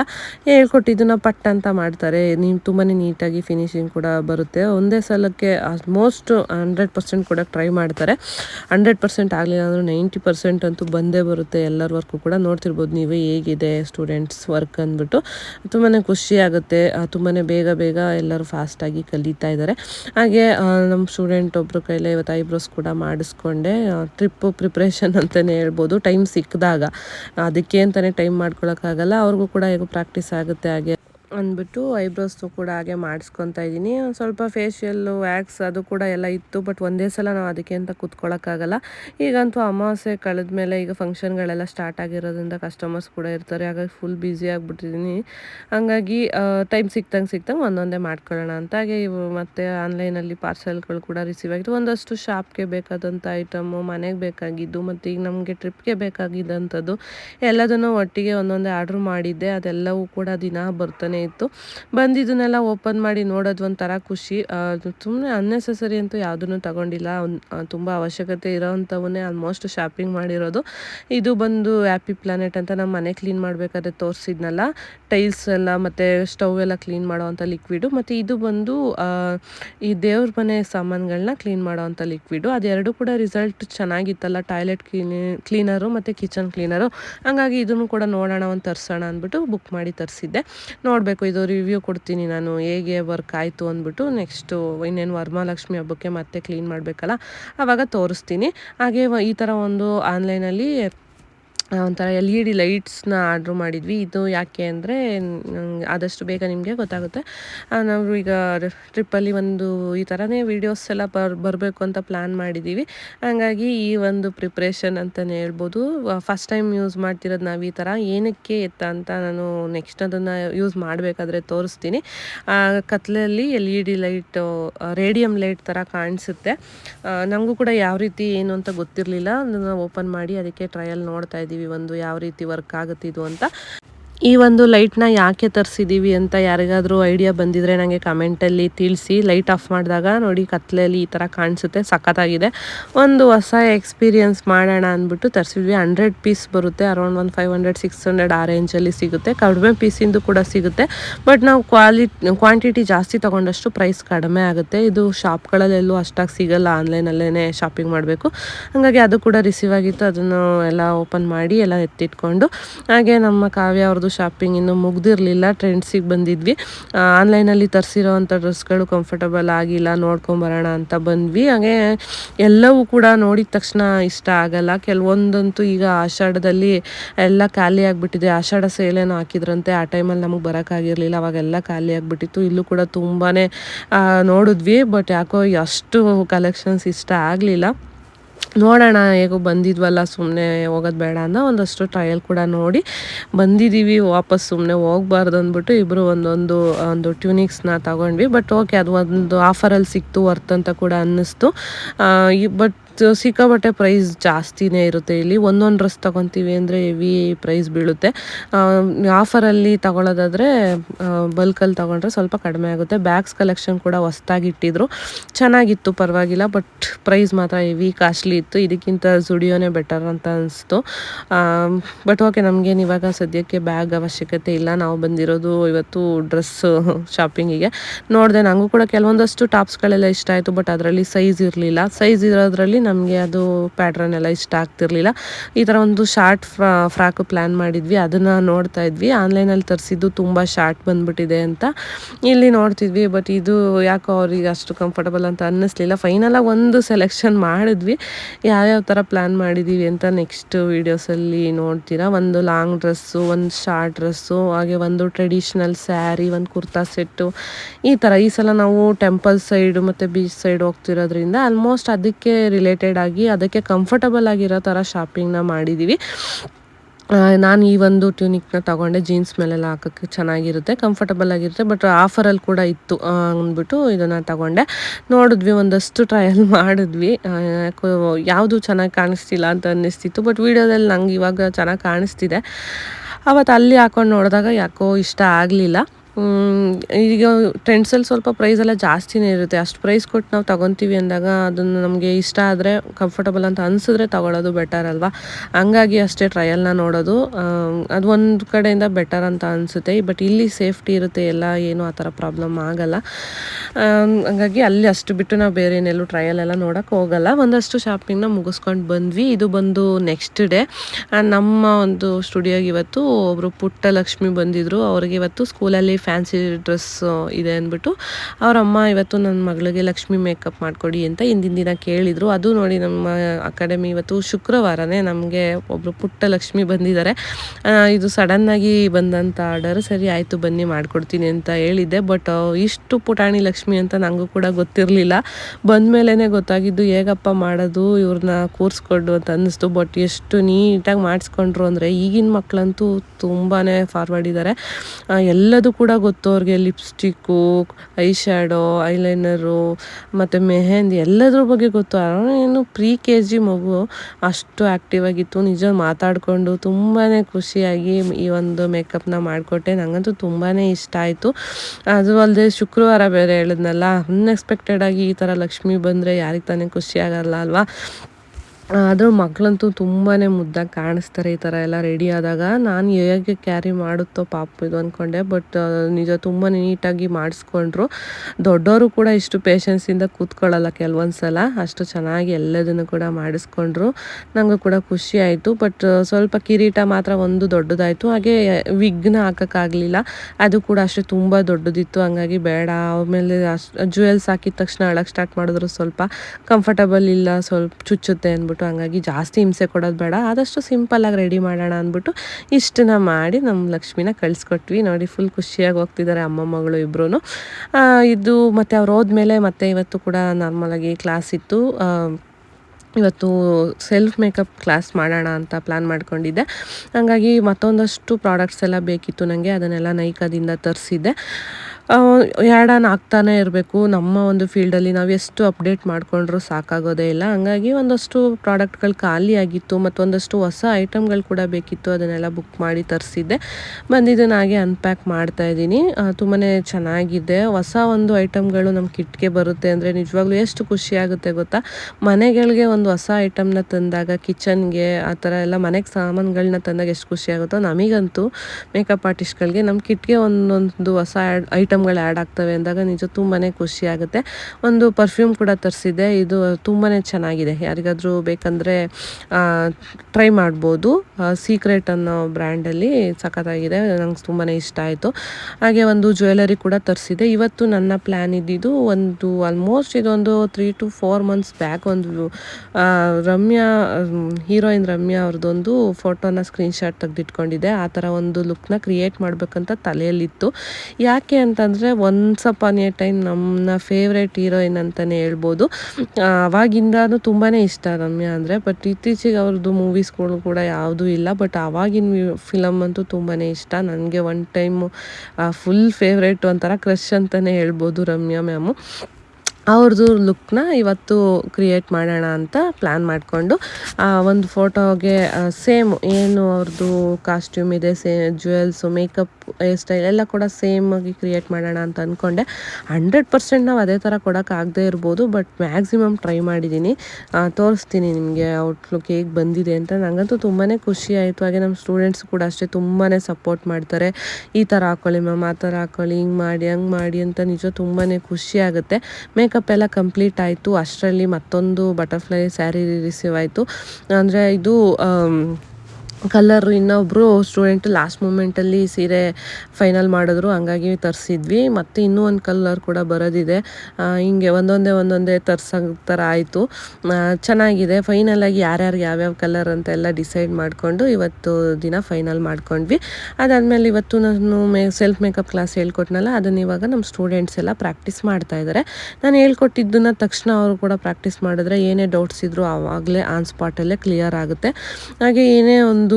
ಹೇಳ್ಕೊಟ್ಟಿದ್ದನ್ನ ಪಟ್ ಅಂತ ಮಾಡ್ತಾರೆ. ನೀವು ತುಂಬಾ ನೀಟಾಗಿ ಫಿನಿಶಿಂಗ್ ಕೂಡ ಬರುತ್ತೆ. ಒಂದೇ ಸಲಕ್ಕೆ ಆಲ್ಮೋಸ್ಟ್ ಹಂಡ್ರೆಡ್ ಪರ್ಸೆಂಟ್ ಕೂಡ ಟ್ರೈ ಮಾಡ್ತಾರೆ. ಹಂಡ್ರೆಡ್ ಪರ್ಸೆಂಟ್ ಆಗಲಿಲ್ಲ ಅಂದರೆ ನೈಂಟಿ ಪರ್ಸೆಂಟ್ ಅಂತೂ ಬಂದೇ ಬರುತ್ತೆ ಎಲ್ಲರ ವರ್ಕು ಕೂಡ. ನೋಡ್ತಿರ್ಬೋದು ನೀವು ಹೇಗಿದೆ ಸ್ಟೂಡೆಂಟ್ಸ್ ವರ್ಕ್ ಅಂದ್ಬಿಟ್ಟು. ತುಂಬಾ ಖುಷಿ ಆಗುತ್ತೆ. ತುಂಬಾ ಬೇಗ ಬೇಗ ಎಲ್ಲರೂ ಫಾಸ್ಟಾಗಿ ಕಲಿತಾ ಇದ್ದಾರೆ. ಹಾಗೆ ನಮ್ಮ ಸ್ಟೂಡೆಂಟ್ ಒಬ್ಬರು ಕೈಲೇ ಇವತ್ತು ಐಬ್ರೋಸ್ ಕೂಡ ಮಾಡಿಸ್ಕೊಂಡೆ. ಟ್ರಿಪ್ಪು ಪ್ರಿಪ್ರೇಷನ್ ಅಂತಲೇ ಹೇಳ್ಬೋದು. ಟೈಮ್ ಸಿಕ್ಕಿದಾಗ. ಅದಕ್ಕೆ ಅಂತಲೇ ಟೈಮ್ ಮಾಡ್ಕೊಳಕ್ಕಾಗಲ್ಲ. ಅವ್ರಿಗೂ ಕೂಡ ಹೇಗೂ ಪ್ರಾಕ್ಟೀಸ್ ಆಗುತ್ತೆ ಹಾಗೆ. ಅಂದ್ಬಿಟ್ಟು ಐಬ್ರೋಸ್ನು ಕೂಡ ಹಾಗೆ ಮಾಡಿಸ್ಕೊತಾ ಇದ್ದೀನಿ. ಒಂದು ಸ್ವಲ್ಪ ಫೇಶಿಯಲ್ಲು ವ್ಯಾಕ್ಸ್ ಅದು ಕೂಡ ಎಲ್ಲ ಇತ್ತು ಬಟ್ ಒಂದೇ ಸಲ ನಾವು ಅದಕ್ಕೆ ಅಂತ ಕೂತ್ಕೊಳ್ಳೋಕ್ಕಾಗಲ್ಲ ಈಗಂತೂ ಅಮಾವಾಸ್ಯೆ ಕಳೆದ ಮೇಲೆ ಈಗ ಫಂಕ್ಷನ್ಗಳೆಲ್ಲ ಸ್ಟಾರ್ಟ್ ಆಗಿರೋದ್ರಿಂದ ಕಸ್ಟಮರ್ಸ್ ಕೂಡ ಇರ್ತಾರೆ. ಹಾಗಾಗಿ ಫುಲ್ ಬ್ಯುಸಿ ಆಗಿಬಿಟ್ಟಿದ್ದೀನಿ ಹಂಗಾಗಿ ಟೈಮ್ ಸಿಕ್ತಂಗೆ ಸಿಕ್ತಂಗೆ ಒಂದೊಂದೇ ಮಾಡ್ಕೊಳ್ಳೋಣ ಅಂತ. ಹಾಗೆ ಇವು ಮತ್ತು ಆನ್ಲೈನಲ್ಲಿ ಪಾರ್ಸೆಲ್ಗಳು ಕೂಡ ರಿಸೀವ್ ಆಗಿತ್ತು ಒಂದಷ್ಟು ಶಾಪ್ಗೆ ಬೇಕಾದಂಥ ಐಟಮು ಮನೆಗೆ ಬೇಕಾಗಿದ್ದು, ಮತ್ತು ಈಗ ನಮಗೆ ಟ್ರಿಪ್ಗೆ ಬೇಕಾಗಿದ್ದಂಥದ್ದು ಎಲ್ಲದನ್ನು ಒಟ್ಟಿಗೆ ಒಂದೊಂದೇ ಆರ್ಡ್ರ್ ಮಾಡಿದ್ದೆ. ಅದೆಲ್ಲವೂ ಕೂಡ ದಿನ ಬರ್ತಾನೆ ಇತ್ತು. ಬಂದಿದ್ದನ್ನೆಲ್ಲ ಓಪನ್ ಮಾಡಿ ನೋಡೋದು ಒಂಥರ ಖುಷಿ. ಸುಮ್ಮನೆ ಅನ್ನೆಸೆಸರಿ ಅಂತೂ ಯಾವುದನ್ನು ತಗೊಂಡಿಲ್ಲ. ತುಂಬ ಅವಶ್ಯಕತೆ ಇರೋವಂಥವನ್ನೇ ಆಲ್ಮೋಸ್ಟ್ ಶಾಪಿಂಗ್ ಮಾಡಿರೋದು. ಇದು ಬಂದು ಹ್ಯಾಪಿ ಪ್ಲಾನೆಟ್ ಅಂತ ನಮ್ಮ ಮನೆ ಕ್ಲೀನ್ ಮಾಡಬೇಕಾದ್ರೆ ತೋರಿಸಿದ್ನಲ್ಲ. ಟೈಲ್ಸ್ ಎಲ್ಲ ಮತ್ತು ಸ್ಟವ್ ಎಲ್ಲ ಕ್ಲೀನ್ ಮಾಡೋವಂಥ ಲಿಕ್ವಿಡು ಮತ್ತು ಇದು ಬಂದು ಈ ದೇವ್ರ ಮನೆ ಸಾಮಾನುಗಳನ್ನ ಕ್ಲೀನ್ ಮಾಡೋವಂಥ ಲಿಕ್ವಿಡು ಅದೆರಡು ಕೂಡ ರಿಸಲ್ಟ್ ಚೆನ್ನಾಗಿತ್ತಲ್ಲ. ಟಾಯ್ಲೆಟ್ ಕ್ಲೀನಿ ಕ್ಲೀನರು ಮತ್ತು ಕಿಚನ್ ಕ್ಲೀನರು ಹಂಗಾಗಿ ಇದನ್ನು ಕೂಡ ನೋಡೋಣ ಒಂದು ತರಿಸೋಣ ಅಂದ್ಬಿಟ್ಟು ಬುಕ್ ಮಾಡಿ ತರಿಸಿದ್ದೆ. ನೋಡಬೇಕು. ಇದು ರಿವ್ಯೂ ಕೊಡ್ತೀನಿ ನಾನು, ಹೇಗೆ ವರ್ಕ್ ಆಯಿತು ಅಂದ್ಬಿಟ್ಟು ನೆಕ್ಸ್ಟು ಇನ್ನೇನು ವರಮಹಾಲಕ್ಷ್ಮಿ ಹಬ್ಬಕ್ಕೆ ಮತ್ತೆ ಕ್ಲೀನ್ ಮಾಡಬೇಕಲ್ಲ ಆವಾಗ ತೋರಿಸ್ತೀನಿ. ಹಾಗೆ ಈ ಥರ ಒಂದು ಆನ್ಲೈನಲ್ಲಿ ಒಂಥರ ಎಲ್ ಇ ಡಿ ಲೈಟ್ಸ್ನ ಆರ್ಡ್ರ್ ಮಾಡಿದ್ವಿ. ಇದು ಯಾಕೆ ಅಂದರೆ ಆದಷ್ಟು ಬೇಗ ನಿಮಗೆ ಗೊತ್ತಾಗುತ್ತೆ. ನಾವು ಈಗ ಟ್ರಿಪ್ಪಲ್ಲಿ ಒಂದು ಈ ಥರನೇ ವೀಡಿಯೋಸ್ ಎಲ್ಲ ಬರ್, ಬರಬೇಕು ಅಂತ ಪ್ಲ್ಯಾನ್ ಮಾಡಿದ್ದೀವಿ. ಹಾಗಾಗಿ ಈ ಒಂದು ಪ್ರಿಪ್ರೇಷನ್ ಅಂತಲೇ ಹೇಳ್ಬೋದು. ಫಸ್ಟ್ ಟೈಮ್ ಯೂಸ್ ಮಾಡ್ತಿರೋದು ನಾವು ಈ ಥರ. ಏನಕ್ಕೆ ಎತ್ತ ಅಂತ ನಾನು ನೆಕ್ಸ್ಟ್ ಅದನ್ನು ಯೂಸ್ ಮಾಡಬೇಕಾದ್ರೆ ತೋರಿಸ್ತೀನಿ. ಕತ್ಲಲ್ಲಿ L E D light radium light ಥರ ಕಾಣಿಸುತ್ತೆ. ನನಗೂ ಕೂಡ ಯಾವ ರೀತಿ ಏನು ಅಂತ ಗೊತ್ತಿರಲಿಲ್ಲ. ಅದನ್ನು ಓಪನ್ ಮಾಡಿ ಅದಕ್ಕೆ ಟ್ರಯಲ್ ನೋಡ್ತಾ ಇದ್ದೀವಿ. ಒಂದು ಯಾವ ರೀತಿ ವರ್ಕ್ ಆಗುತ್ತೆ ಇದು ಅಂತ ಈ ಒಂದು ಲೈಟ್ನ ಯಾಕೆ ತರಿಸಿದ್ದೀವಿ ಅಂತ ಯಾರಿಗಾದರೂ ಐಡಿಯಾ ಬಂದಿದ್ರೆ ನನಗೆ ಕಮೆಂಟಲ್ಲಿ ತಿಳಿಸಿ. ಲೈಟ್ ಆಫ್ ಮಾಡಿದಾಗ ನೋಡಿ ಕತ್ಲೆಯಲ್ಲಿ ಈ ಥರ ಕಾಣಿಸುತ್ತೆ. ಸಖತ್ತಾಗಿದೆ. ಒಂದು ಹೊಸ ಎಕ್ಸ್ಪೀರಿಯನ್ಸ್ ಮಾಡೋಣ ಅಂದ್ಬಿಟ್ಟು ತರಿಸಿದ್ವಿ. ಹಂಡ್ರೆಡ್ ಪೀಸ್ ಬರುತ್ತೆ. ಅರೌಂಡ್ ಒಂದು ಫೈವ್ ಹಂಡ್ರೆಡ್, ಸಿಕ್ಸ್ ಹಂಡ್ರೆಡ್ ಆ ರೇಂಜಲ್ಲಿ ಸಿಗುತ್ತೆ. ಕಡಿಮೆ ಪೀಸಿಂದು ಕೂಡ ಸಿಗುತ್ತೆ. ಬಟ್ ನಾವು ಕ್ವಾಲಿಟಿ ಕ್ವಾಂಟಿಟಿ ಜಾಸ್ತಿ ತೊಗೊಂಡಷ್ಟು ಪ್ರೈಸ್ ಕಡಿಮೆ ಆಗುತ್ತೆ. ಇದು ಶಾಪ್ಗಳಲ್ಲೆಲ್ಲೂ ಅಷ್ಟಾಗಿ ಸಿಗಲ್ಲ. ಆನ್ಲೈನಲ್ಲೇ ಶಾಪಿಂಗ್ ಮಾಡಬೇಕು. ಹಾಗಾಗಿ ಅದು ಕೂಡ ರಿಸೀವ್ ಆಗಿತ್ತು. ಅದನ್ನು ಎಲ್ಲ ಓಪನ್ ಮಾಡಿ ಎಲ್ಲ ಎತ್ತಿಟ್ಕೊಂಡು. ಹಾಗೆ ನಮ್ಮ ಕಾವ್ಯ ಅವ್ರದ್ದು ಶಾಪಿಂಗ್ ಇನ್ನೂ ಮುಗ್ದಿರಲಿಲ್ಲ ಟ್ರೆಂಡ್ಸಿಗೆ ಬಂದಿದ್ವಿ. ಆನ್ಲೈನಲ್ಲಿ ತರಿಸಿರೋ ಅಂಥ ಡ್ರೆಸ್ಗಳು ಕಂಫರ್ಟಬಲ್ ಆಗಿಲ್ಲ, ನೋಡ್ಕೊಂಬರೋಣ ಅಂತ ಬಂದ್ವಿ. ಹಾಗೆ ಎಲ್ಲವೂ ಕೂಡ ನೋಡಿದ ತಕ್ಷಣ ಇಷ್ಟ ಆಗಲ್ಲ. ಕೆಲವೊಂದಂತೂ ಈಗ ಆಷಾಢದಲ್ಲಿ ಎಲ್ಲ ಖಾಲಿ ಆಗಿಬಿಟ್ಟಿದೆ. ಆಷಾಢ ಸೇಲೇನೋ ಹಾಕಿದ್ರಂತೆ. ಆ ಟೈಮಲ್ಲಿ ನಮಗೆ ಬರೋಕ್ಕಾಗಿರಲಿಲ್ಲ. ಅವಾಗೆಲ್ಲ ಖಾಲಿ ಆಗಿಬಿಟ್ಟಿತ್ತು. ಇಲ್ಲೂ ಕೂಡ ತುಂಬಾ ನೋಡಿದ್ವಿ. ಬಟ್ ಯಾಕೋ ಅಷ್ಟು ಕಲೆಕ್ಷನ್ಸ್ ಇಷ್ಟ ಆಗಲಿಲ್ಲ. ನೋಡೋಣ, ಹೇಗೋ ಬಂದಿದ್ವಲ್ಲ ಸುಮ್ಮನೆ ಹೋಗೋದು ಬೇಡ ಅನ್ನೋ ಒಂದಷ್ಟು ಟ್ರಯಲ್ ಕೂಡ ನೋಡಿ ಬಂದಿದ್ದೀವಿ ವಾಪಸ್ ಸುಮ್ಮನೆ ಹೋಗ್ಬಾರ್ದು ಅಂದ್ಬಿಟ್ಟು ಇಬ್ಬರು ಒಂದೊಂದು, ಒಂದು ಟ್ಯೂನಿಕ್ಸ್ನ ತಗೊಂಡ್ವಿ. ಬಟ್ ಓಕೆ ಅದು ಒಂದು ಆಫರಲ್ಲಿ ಸಿಕ್ತು ವರ್ತ್ ಅಂತ ಕೂಡ ಅನ್ನಿಸ್ತು. ಬಟ್ ಸಿಕ್ಕಾಬಟ್ಟೆ ಪ್ರೈಸ್ ಜಾಸ್ತಿನೇ ಇರುತ್ತೆ ಇಲ್ಲಿ. ಒಂದೊಂದು ಡ್ರೆಸ್ ತಗೊತೀವಿ ಅಂದರೆ ಹೆವಿ ಪ್ರೈಸ್ ಬೀಳುತ್ತೆ. ಆಫರಲ್ಲಿ ತಗೊಳ್ಳೋದಾದರೆ ಬಲ್ಕಲ್ಲಿ ತೊಗೊಂಡ್ರೆ ಸ್ವಲ್ಪ ಕಡಿಮೆ ಆಗುತ್ತೆ. ಬ್ಯಾಗ್ಸ್ ಕಲೆಕ್ಷನ್ ಕೂಡ ಹೊಸ್ದಾಗಿ ಇಟ್ಟಿದ್ರು. ಚೆನ್ನಾಗಿತ್ತು, ಪರವಾಗಿಲ್ಲ, ಬಟ್ ಪ್ರೈಸ್ ಮಾತ್ರ ಹೆವಿ ಕಾಸ್ಟ್ಲಿ ಇತ್ತು. ಇದಕ್ಕಿಂತ ಸುಡಿಯೋನೇ ಬೆಟರ್ ಅಂತ ಅನಿಸ್ತು. ಬಟ್ ಓಕೆ, ನಮಗೇನು ಇವಾಗ ಸದ್ಯಕ್ಕೆ ಬ್ಯಾಗ್ ಅವಶ್ಯಕತೆ ಇಲ್ಲ. ನಾವು ಬಂದಿರೋದು ಇವತ್ತು ಡ್ರೆಸ್ ಶಾಪಿಂಗಿಗೆ. ನೋಡಿದೆ ನನಗೂ ಕೂಡ ಕೆಲವೊಂದಷ್ಟು ಟಾಪ್ಸ್ಗಳೆಲ್ಲ ಇಷ್ಟ ಆಯಿತು, ಬಟ್ ಅದರಲ್ಲಿ ಸೈಜ್ ಇರಲಿಲ್ಲ. ಸೈಜ್ ಇರೋದ್ರಲ್ಲಿ ನಮಗೆ ಅದು ಪ್ಯಾಟ್ರನ್ ಎಲ್ಲ ಇಷ್ಟ ಆಗ್ತಿರ್ಲಿಲ್ಲ. ಈ ಥರ ಒಂದು ಶಾರ್ಟ್ ಫ್ರಾ, ಫ್ರಾಕು ಪ್ಲ್ಯಾನ್ ಮಾಡಿದ್ವಿ. ಅದನ್ನು ನೋಡ್ತಾ ಇದ್ವಿ. ಆನ್ಲೈನಲ್ಲಿ ತರಿಸಿದ್ದು ತುಂಬ ಶಾರ್ಟ್ ಬಂದ್ಬಿಟ್ಟಿದೆ ಅಂತ ಇಲ್ಲಿ ನೋಡ್ತಿದ್ವಿ. ಬಟ್ ಇದು ಯಾಕೋ ಅವ್ರಿಗೆ ಅಷ್ಟು ಕಂಫರ್ಟಬಲ್ ಅಂತ ಅನ್ನಿಸ್ಲಿಲ್ಲ. ಫೈನಲಾಗಿ ಒಂದು ಸೆಲೆಕ್ಷನ್ ಮಾಡಿದ್ವಿ. ಯಾವ್ಯಾವ ಥರ ಪ್ಲ್ಯಾನ್ ಮಾಡಿದ್ದೀವಿ ಅಂತ ನೆಕ್ಸ್ಟ್ ವೀಡಿಯೋಸಲ್ಲಿ ನೋಡ್ತೀರಾ. ಒಂದು ಲಾಂಗ್ ಡ್ರೆಸ್ಸು ಒಂದು ಶಾರ್ಟ್ ಡ್ರೆಸ್ಸು ಹಾಗೆ ಒಂದು ಟ್ರೆಡಿಷ್ನಲ್ ಸ್ಯಾರಿ ಒಂದು ಕುರ್ತಾ ಸೆಟ್ಟು ಈ ಥರ ಈ ಸಲ ನಾವು ಟೆಂಪಲ್ ಸೈಡು ಮತ್ತು ಬೀಚ್ ಸೈಡ್ ಹೋಗ್ತಿರೋದ್ರಿಂದ ಆಲ್ಮೋಸ್ಟ್ ಅದಕ್ಕೆ ರಿಲೇಟೆಡ್ ಆಗಿ ಅದಕ್ಕೆ ಕಂಫರ್ಟಬಲ್ ಆಗಿರೋ ಥರ ಶಾಪಿಂಗ್ನ ಮಾಡಿದ್ದೀವಿ ನಾನು ಈ ಒಂದು ಟ್ಯೂನಿಕ್ನ ತಗೊಂಡೆ ಜೀನ್ಸ್ ಮೇಲೆಲ್ಲ ಹಾಕೋಕ್ಕೆ ಚೆನ್ನಾಗಿರುತ್ತೆ ಕಂಫರ್ಟಬಲ್ ಆಗಿರುತ್ತೆ ಬಟ್ ಆಫರಲ್ಲಿ ಕೂಡ ಇತ್ತು ಅಂದ್ಬಿಟ್ಟು ಇದನ್ನು ತಗೊಂಡೆ. ನೋಡಿದ್ವಿ, ಒಂದಷ್ಟು ಟ್ರಯಲ್ ಮಾಡಿದ್ವಿ. ಯಾವುದು ಚೆನ್ನಾಗಿ ಕಾಣಿಸ್ತಿಲ್ಲ ಅಂತ ಅನ್ನಿಸ್ತಿತ್ತು ಬಟ್ ವೀಡಿಯೋದಲ್ಲಿ ನಂಗೆ ಇವಾಗ ಚೆನ್ನಾಗಿ ಕಾಣಿಸ್ತಿದೆ. ಅವತ್ತು ಅಲ್ಲಿ ಹಾಕೊಂಡು ನೋಡಿದಾಗ ಯಾಕೋ ಇಷ್ಟ ಆಗಲಿಲ್ಲ. ಈಗ ಟ್ರೆಂಡ್ಸಲ್ಲಿ ಸ್ವಲ್ಪ ಪ್ರೈಸ್ ಎಲ್ಲ ಜಾಸ್ತಿನೇ ಇರುತ್ತೆ. ಅಷ್ಟು ಪ್ರೈಸ್ ಕೊಟ್ಟು ನಾವು ತಗೊತೀವಿ ಅಂದಾಗ ಅದನ್ನು ನಮಗೆ ಇಷ್ಟ ಆದರೆ ಕಂಫರ್ಟಬಲ್ ಅಂತ ಅನಿಸಿದ್ರೆ ತಗೊಳ್ಳೋದು ಬೆಟರ್ ಅಲ್ವಾ? ಹಂಗಾಗಿ ಅಷ್ಟೇ ಟ್ರಯಲ್ನ ನೋಡೋದು. ಅದು ಒಂದು ಕಡೆಯಿಂದ ಬೆಟರ್ ಅಂತ ಅನಿಸುತ್ತೆ. ಬಟ್ ಇಲ್ಲಿ ಸೇಫ್ಟಿ ಇರುತ್ತೆ, ಎಲ್ಲ ಏನೂ ಆ ಥರ ಪ್ರಾಬ್ಲಮ್ ಆಗಲ್ಲ. ಹಂಗಾಗಿ ಅಲ್ಲಿ ಅಷ್ಟು ಬಿಟ್ಟು ನಾವು ಬೇರೆ ಏನೆಲ್ಲೂ ಟ್ರಯಲ್ ಎಲ್ಲ ನೋಡೋಕ್ಕೆ ಹೋಗಲ್ಲ. ಒಂದಷ್ಟು ಶಾಪಿಂಗ್ನ ಮುಗಿಸ್ಕೊಂಡು ಬಂದ್ವಿ. ಇದು ಬಂದು ನೆಕ್ಸ್ಟ್ ಡೇ ನಮ್ಮ ಒಂದು ಸ್ಟುಡಿಯೋಗೆ ಇವತ್ತು ಒಬ್ಬರು ಪುಟ್ಟ ಲಕ್ಷ್ಮಿ ಬಂದಿದ್ರು. ಅವ್ರಿಗೆ ಇವತ್ತು ಸ್ಕೂಲಲ್ಲಿ ಫ್ಯಾನ್ಸಿ ಡ್ರೆಸ್ ಇದೆ ಅಂದ್ಬಿಟ್ಟು ಅವರಮ್ಮ ಇವತ್ತು ನನ್ನ ಮಗಳಿಗೆ ಲಕ್ಷ್ಮಿ ಮೇಕಪ್ ಮಾಡಿಕೊಡಿ ಅಂತ ಹಿಂದಿನ ದಿನ ಕೇಳಿದರು. ಅದು ನೋಡಿ ನಮ್ಮ ಅಕಾಡೆಮಿ ಇವತ್ತು ಶುಕ್ರವಾರನೇ ನಮಗೆ ಒಬ್ಬರು ಪುಟ್ಟ ಲಕ್ಷ್ಮಿ ಬಂದಿದ್ದಾರೆ. ಇದು ಸಡನ್ನಾಗಿ ಬಂದಂಥ ಆರ್ಡರ್ ಸರಿ, ಆಯಿತು, ಬನ್ನಿ, ಮಾಡಿಕೊಡ್ತೀನಿ ಅಂತ ಹೇಳಿದ್ದೆ. ಬಟ್ ಇಷ್ಟು ಪುಟಾಣಿ ಲಕ್ಷ್ಮಿ ಅಂತ ನನಗೂ ಕೂಡ ಗೊತ್ತಿರಲಿಲ್ಲ. ಬಂದಮೇಲೆ ಗೊತ್ತಾಗಿದ್ದು, ಹೇಗಪ್ಪ ಮಾಡೋದು, ಇವ್ರನ್ನ ಕೂರಿಸ್ಕೊಂಡು ಅಂತ ಅನ್ನಿಸ್ತು. ಬಟ್ ಎಷ್ಟು ನೀಟಾಗಿ ಮಾಡಿಸ್ಕೊಂಡ್ರು ಅಂದರೆ ಈಗಿನ ಮಕ್ಕಳಂತೂ ತುಂಬಾ ಫಾರ್ವರ್ಡ್ ಇದ್ದಾರೆ ಎಲ್ಲದೂ ಕೂಡ ಕೂಡ ಗೊತ್ತು ಅವ್ರಿಗೆ ಲಿಪ್ಸ್ಟಿಕ್ಕು ಐ ಶ್ಯಾಡೋ ಐಲೈನರು, ಮತ್ತು ಮೆಹೆಂದಿ ಎಲ್ಲದ್ರ ಬಗ್ಗೆ ಗೊತ್ತು. ಏನು ಪ್ರೀ ಕೆ ಜಿ ಮಗು ಅಷ್ಟು ಆ್ಯಕ್ಟಿವ್ ಆಗಿತ್ತು. ನಿಜ ಮಾತಾಡಿಕೊಂಡು ತುಂಬಾ ಖುಷಿಯಾಗಿ ಈ ಒಂದು ಮೇಕಪ್ನ ಮಾಡಿಕೊಟ್ಟೆ. ನನಗಂತೂ ತುಂಬಾ ಇಷ್ಟ ಆಯಿತು. ಅದು ಅಲ್ಲದೆ ಶುಕ್ರವಾರ ಬೇರೆ ಹೇಳಿದ್ನಲ್ಲ ಅನ್ಎಕ್ಸ್ಪೆಕ್ಟೆಡಾಗಿ ಈ ಥರ ಲಕ್ಷ್ಮಿ ಬಂದರೆ ಯಾರಿಗೆ ತಾನೇ ಖುಷಿ ಆಗಲ್ಲ ಅಲ್ವಾ? ಆದರೂ ಮಕ್ಕಳಂತೂ ತುಂಬಾ ಮುದ್ದಾಗಿ ಕಾಣಿಸ್ತಾರೆ ಈ ಥರ ಎಲ್ಲ ರೆಡಿ ಆದಾಗ. ನಾನು ಹೇಗೆ ಕ್ಯಾರಿ ಮಾಡುತ್ತೋ ಪಾಪ ಇದು ಅಂದ್ಕೊಂಡೆ ಬಟ್ ನಿಜ ತುಂಬ ನೀಟಾಗಿ ಮಾಡಿಸ್ಕೊಂಡ್ರು. ದೊಡ್ಡವರು ಕೂಡ ಇಷ್ಟು ಪೇಷನ್ಸಿಂದ ಕೂತ್ಕೊಳ್ಳಲ್ಲ ಕೆಲವೊಂದು ಸಲ ಅಷ್ಟು ಚೆನ್ನಾಗಿ ಎಲ್ಲದನ್ನು ಕೂಡ ಮಾಡಿಸ್ಕೊಂಡ್ರು. ನನಗೂ ಕೂಡ ಖುಷಿ ಆಯಿತು ಬಟ್ ಸ್ವಲ್ಪ ಕಿರೀಟ ಮಾತ್ರ ಒಂದು ದೊಡ್ಡದಾಯಿತು. ಹಾಗೆ ವಿಘ್ನ ಹಾಕೋಕ್ಕಾಗಲಿಲ್ಲ. ಅದು ಕೂಡ ಅಷ್ಟು ತುಂಬ ದೊಡ್ಡದಿತ್ತು, ಹಂಗಾಗಿ ಬೇಡ. ಆಮೇಲೆ ಅಷ್ಟು ಜ್ಯುವೆಲ್ಸ್ ಹಾಕಿದ ತಕ್ಷಣ ಅಳಕ್ಕೆ ಸ್ಟಾರ್ಟ್ ಮಾಡಿದ್ರು ಸ್ವಲ್ಪ ಕಂಫರ್ಟಬಲ್ ಇಲ್ಲ, ಸ್ವಲ್ಪ ಚುಚ್ಚುತ್ತೆ ಅಂದ್ಬಿಟ್ಟು. ಹಂಗಾಗಿ ಜಾಸ್ತಿ ಹಿಂಸೆ ಕೊಡೋದು ಬೇಡ. ಆದಷ್ಟು ಸಿಂಪಲ್ಲಾಗಿ ರೆಡಿ ಮಾಡೋಣ ಅಂದ್ಬಿಟ್ಟು ಇಷ್ಟನ್ನ ಮಾಡಿ ನಮ್ಮ ಲಕ್ಷ್ಮಿನ ಕಳಿಸ್ಕೊಟ್ವಿ. ನೋಡಿ ಫುಲ್ ಖುಷಿಯಾಗಿ ಹೋಗ್ತಿದ್ದಾರೆ ಅಮ್ಮ, ಮಗಳು ಇಬ್ಬರೂ ಇದು ಮತ್ತು ಅವ್ರು ಹೋದ್ಮೇಲೆ ಮತ್ತೆ ಇವತ್ತು ಕೂಡ ನಾರ್ಮಲಾಗಿ ಕ್ಲಾಸ್ ಇತ್ತು. ಇವತ್ತು ಸೆಲ್ಫ್ ಮೇಕಪ್ ಕ್ಲಾಸ್ ಮಾಡೋಣ ಅಂತ ಪ್ಲ್ಯಾನ್ ಮಾಡ್ಕೊಂಡಿದ್ದೆ. ಹಾಗಾಗಿ ಮತ್ತೊಂದಷ್ಟು ಪ್ರಾಡಕ್ಟ್ಸ್ ಎಲ್ಲ ಬೇಕಿತ್ತು ನನಗೆ ಅದನ್ನೆಲ್ಲ ನೈಕಾದಿಂದ ತರಿಸಿದ್ದೆ. ಯಾಡನ್ ಆಗ್ತಾನೆ ಇರಬೇಕು. ನಮ್ಮ ಒಂದು ಫೀಲ್ಡಲ್ಲಿ ನಾವು ಎಷ್ಟು ಅಪ್ಡೇಟ್ ಮಾಡಿಕೊಂಡ್ರು ಸಾಕಾಗೋದೇ ಇಲ್ಲ. ಹಂಗಾಗಿ ಒಂದಷ್ಟು ಪ್ರಾಡಕ್ಟ್ಗಳು ಖಾಲಿ ಆಗಿತ್ತು ಮತ್ತು ಒಂದಷ್ಟು ಹೊಸ ಐಟಮ್ಗಳು ಕೂಡ ಬೇಕಿತ್ತು. ಅದನ್ನೆಲ್ಲ ಬುಕ್ ಮಾಡಿ ತರಿಸಿದ್ದೆ. ಬಂದಿದ್ದನ್ನು ಹಾಗೆ ಅನ್ಪ್ಯಾಕ್ ಮಾಡ್ತಾ ಇದ್ದೀನಿ. ತುಂಬಾ ಚೆನ್ನಾಗಿದೆ. ಹೊಸ ಒಂದು ಐಟಮ್ಗಳು ನಮ್ಮ ಕಿಟ್ಗೆ ಬರುತ್ತೆ ಅಂದರೆ ನಿಜವಾಗ್ಲೂ ಎಷ್ಟು ಖುಷಿ ಆಗುತ್ತೆ ಗೊತ್ತಾ? ಮನೆಗಳಿಗೆ ಒಂದು ಹೊಸ ಐಟಮ್ನ ತಂದಾಗ, ಕಿಚನ್ಗೆ ಆ ಥರ ಎಲ್ಲ ಮನೆಗೆ ಸಾಮಾನುಗಳನ್ನ ತಂದಾಗ ಎಷ್ಟು ಖುಷಿ ಆಗುತ್ತೋ ನಮಗಂತೂ ಮೇಕಪ್ ಆರ್ಟಿಸ್ಟ್ಗಳಿಗೆ ನಮ್ಮ ಕಿಟ್ಗೆ ಒಂದೊಂದು ಹೊಸ ಐಟಮ್ಗಳು ಆ್ಯಡ್ ಆಗ್ತವೆ ಅಂದಾಗ ನಿಜ ತುಂಬಾ ಖುಷಿ ಆಗುತ್ತೆ. ಒಂದು ಪರ್ಫ್ಯೂಮ್ ಕೂಡ ತರಿಸಿದೆ ಇದು ತುಂಬಾ ಚೆನ್ನಾಗಿದೆ. ಯಾರಿಗಾದರೂ ಬೇಕಂದರೆ ಟ್ರೈ ಮಾಡ್ಬೋದು. ಸೀಕ್ರೆಟ್ ಅನ್ನೋ ಬ್ರ್ಯಾಂಡಲ್ಲಿ ಸಖತ್ತಾಗಿದೆ. ನಂಗೆ ತುಂಬಾ ಇಷ್ಟ ಆಯಿತು. ಹಾಗೆ ಒಂದು ಜ್ಯುವೆಲರಿ ಕೂಡ ತರಿಸಿದೆ ಇವತ್ತು ನನ್ನ ಪ್ಲ್ಯಾನ್ ಇದ್ದಿದ್ದು ಒಂದು ಆಲ್ಮೋಸ್ಟ್ ಇದೊಂದು three to four months back ಒಂದು ರಮ್ಯಾ ಹೀರೋಯಿನ್ ರಮ್ಯಾ ಅವ್ರದ್ದೊಂದು ಫೋಟೋನ ಸ್ಕ್ರೀನ್ಶಾಟ್ ತೆಗೆದಿಟ್ಕೊಂಡಿದ್ದೆ. ಆ ಥರ ಒಂದು ಲುಕ್ನ ಕ್ರಿಯೇಟ್ ಮಾಡಬೇಕಂತ ತಲೆಯಲ್ಲಿತ್ತು. ಯಾಕೆ ಅಂತಂದರೆ ಒನ್ಸ್ ಅಪಾನ್ ಎ ಟೈಮ್ ನಮ್ಮ ಫೇವ್ರೆಟ್ ಹೀರೋಯಿನ್ ಅಂತಲೇ ಹೇಳ್ಬೋದು. ಆ, ಅವಾಗಿಂದನೂ ತುಂಬಾ ಇಷ್ಟ ರಮ್ಯಾ ಅಂದರೆ ಬಟ್ ಇತ್ತೀಚೆಗೆ ಅವ್ರದ್ದು ಮೂವೀಸ್ಗಳು ಕೂಡ ಯಾವುದೂ ಇಲ್ಲ ಬಟ್ ಆವಾಗಿನ ಫಿಲಮ್ ಅಂತೂ ತುಂಬಾ ಇಷ್ಟ. ನನಗೆ ಒನ್ ಟೈಮು ಫುಲ್ ಫೇವ್ರೇಟ್ ಒಂಥರ ಕ್ರಶ್ ಅಂತಲೇ ಹೇಳ್ಬೋದು ರಮ್ಯಾ ಮ್ಯಾಮು. ಅವ್ರದ್ದು ಲುಕ್ನ ಇವತ್ತು ಕ್ರಿಯೇಟ್ ಮಾಡೋಣ ಅಂತ ಪ್ಲ್ಯಾನ್ ಮಾಡಿಕೊಂಡು ಒಂದು ಫೋಟೋಗೆ ಸೇಮ್ ಏನು ಅವ್ರದ್ದು ಕಾಸ್ಟ್ಯೂಮ್ ಇದೆ say jewels makeup hair style ಎಲ್ಲ ಕೂಡ ಸೇಮ್ ಆಗಿ ಕ್ರಿಯೇಟ್ ಮಾಡೋಣ ಅಂತ ಅಂದ್ಕೊಂಡೆ ಹಂಡ್ರೆಡ್ ಪರ್ಸೆಂಟ್ ನಾವು ಅದೇ ಥರ ಕೊಡೋಕ್ಕಾಗದೇ ಇರ್ಬೋದು ಬಟ್ ಮ್ಯಾಕ್ಸಿಮಮ್ ಟ್ರೈ ಮಾಡಿದ್ದೀನಿ ತೋರಿಸ್ತೀನಿ ನಿಮಗೆ ಔಟ್ ಲುಕ್ ಹೇಗೆ ಬಂದಿದೆ ಅಂತ. ನನಗಂತೂ ತುಂಬಾ ಖುಷಿ ಆಯಿತು. ಹಾಗೆ ನಮ್ಮ ಸ್ಟೂಡೆಂಟ್ಸ್ ಕೂಡ ಅಷ್ಟೇ ತುಂಬಾ ಸಪೋರ್ಟ್ ಮಾಡ್ತಾರೆ. ಈ ಥರ ಹಾಕೊಳ್ಳಿ ಮ್ಯಾಮ್ ಆ ಥರ ಹಾಕೊಳ್ಳಿ, ಹಿಂಗೆ ಮಾಡಿ, ಹಂಗೆ ಮಾಡಿ ಅಂತ ನಿಜ ತುಂಬಾ ಖುಷಿ ಆಗುತ್ತೆ. ಮೇಕಪ್ ಎಲ್ಲ ಕಂಪ್ಲೀಟ್ ಆಯಿತು. ಅಷ್ಟರಲ್ಲಿ ಮತ್ತೊಂದು ಬಟರ್ಫ್ಲೈ ಸ್ಯಾರಿ ರಿಸೀವ್ ಆಯಿತು. ಅಂದರೆ ಇದು ಕಲರ್ ಇನ್ನೊಬ್ಬರು ಸ್ಟೂಡೆಂಟ್ ಲಾಸ್ಟ್ ಮೂಮೆಂಟಲ್ಲಿ ಸೀರೆ ಫೈನಲ್ ಮಾಡಿದ್ರು, ಹಂಗಾಗಿ ತರಿಸಿದ್ವಿ. ಮತ್ತು ಇನ್ನೂ ಒಂದು ಕಲರ್ ಕೂಡ ಬರೋದಿದೆ. ಹಿಂಗೆ ಒಂದೊಂದೇ ಒಂದೊಂದೇ ತರ್ಸೋ ಥರ ಆಯಿತು. ಚೆನ್ನಾಗಿದೆ. ಫೈನಲಾಗಿ ಯಾರ್ಯಾರಿಗೆ ಯಾವ್ಯಾವ ಕಲರ್ ಅಂತೆಲ್ಲ ಡಿಸೈಡ್ ಮಾಡಿಕೊಂಡು ಇವತ್ತು ದಿನ ಫೈನಲ್ ಮಾಡ್ಕೊಂಡ್ವಿ. ಅದಾದಮೇಲೆ ಇವತ್ತು ನಾನು ಮೇ ಸೆಲ್ಫ್ ಮೇಕಪ್ ಕ್ಲಾಸ್ ಹೇಳ್ಕೊಟ್ನಲ್ಲ, ಅದನ್ನ ಇವಾಗ ನಮ್ಮ ಸ್ಟೂಡೆಂಟ್ಸ್ ಎಲ್ಲ ಪ್ರಾಕ್ಟೀಸ್ ಮಾಡ್ತಾ ಇದ್ದಾರೆ ನಾನು ಹೇಳ್ಕೊಟ್ಟಿದ್ದನ್ನ ತಕ್ಷಣ ಅವರು ಕೂಡ ಪ್ರಾಕ್ಟೀಸ್ ಮಾಡಿದ್ರೆ ಏನೇ ಡೌಟ್ಸ್ ಇದ್ದರೂ ಆವಾಗಲೇ ಆನ್ ಸ್ಪಾಟಲ್ಲೇ ಕ್ಲಿಯರ್ ಆಗುತ್ತೆ. ಹಾಗೆ ಏನೇ ಒಂದು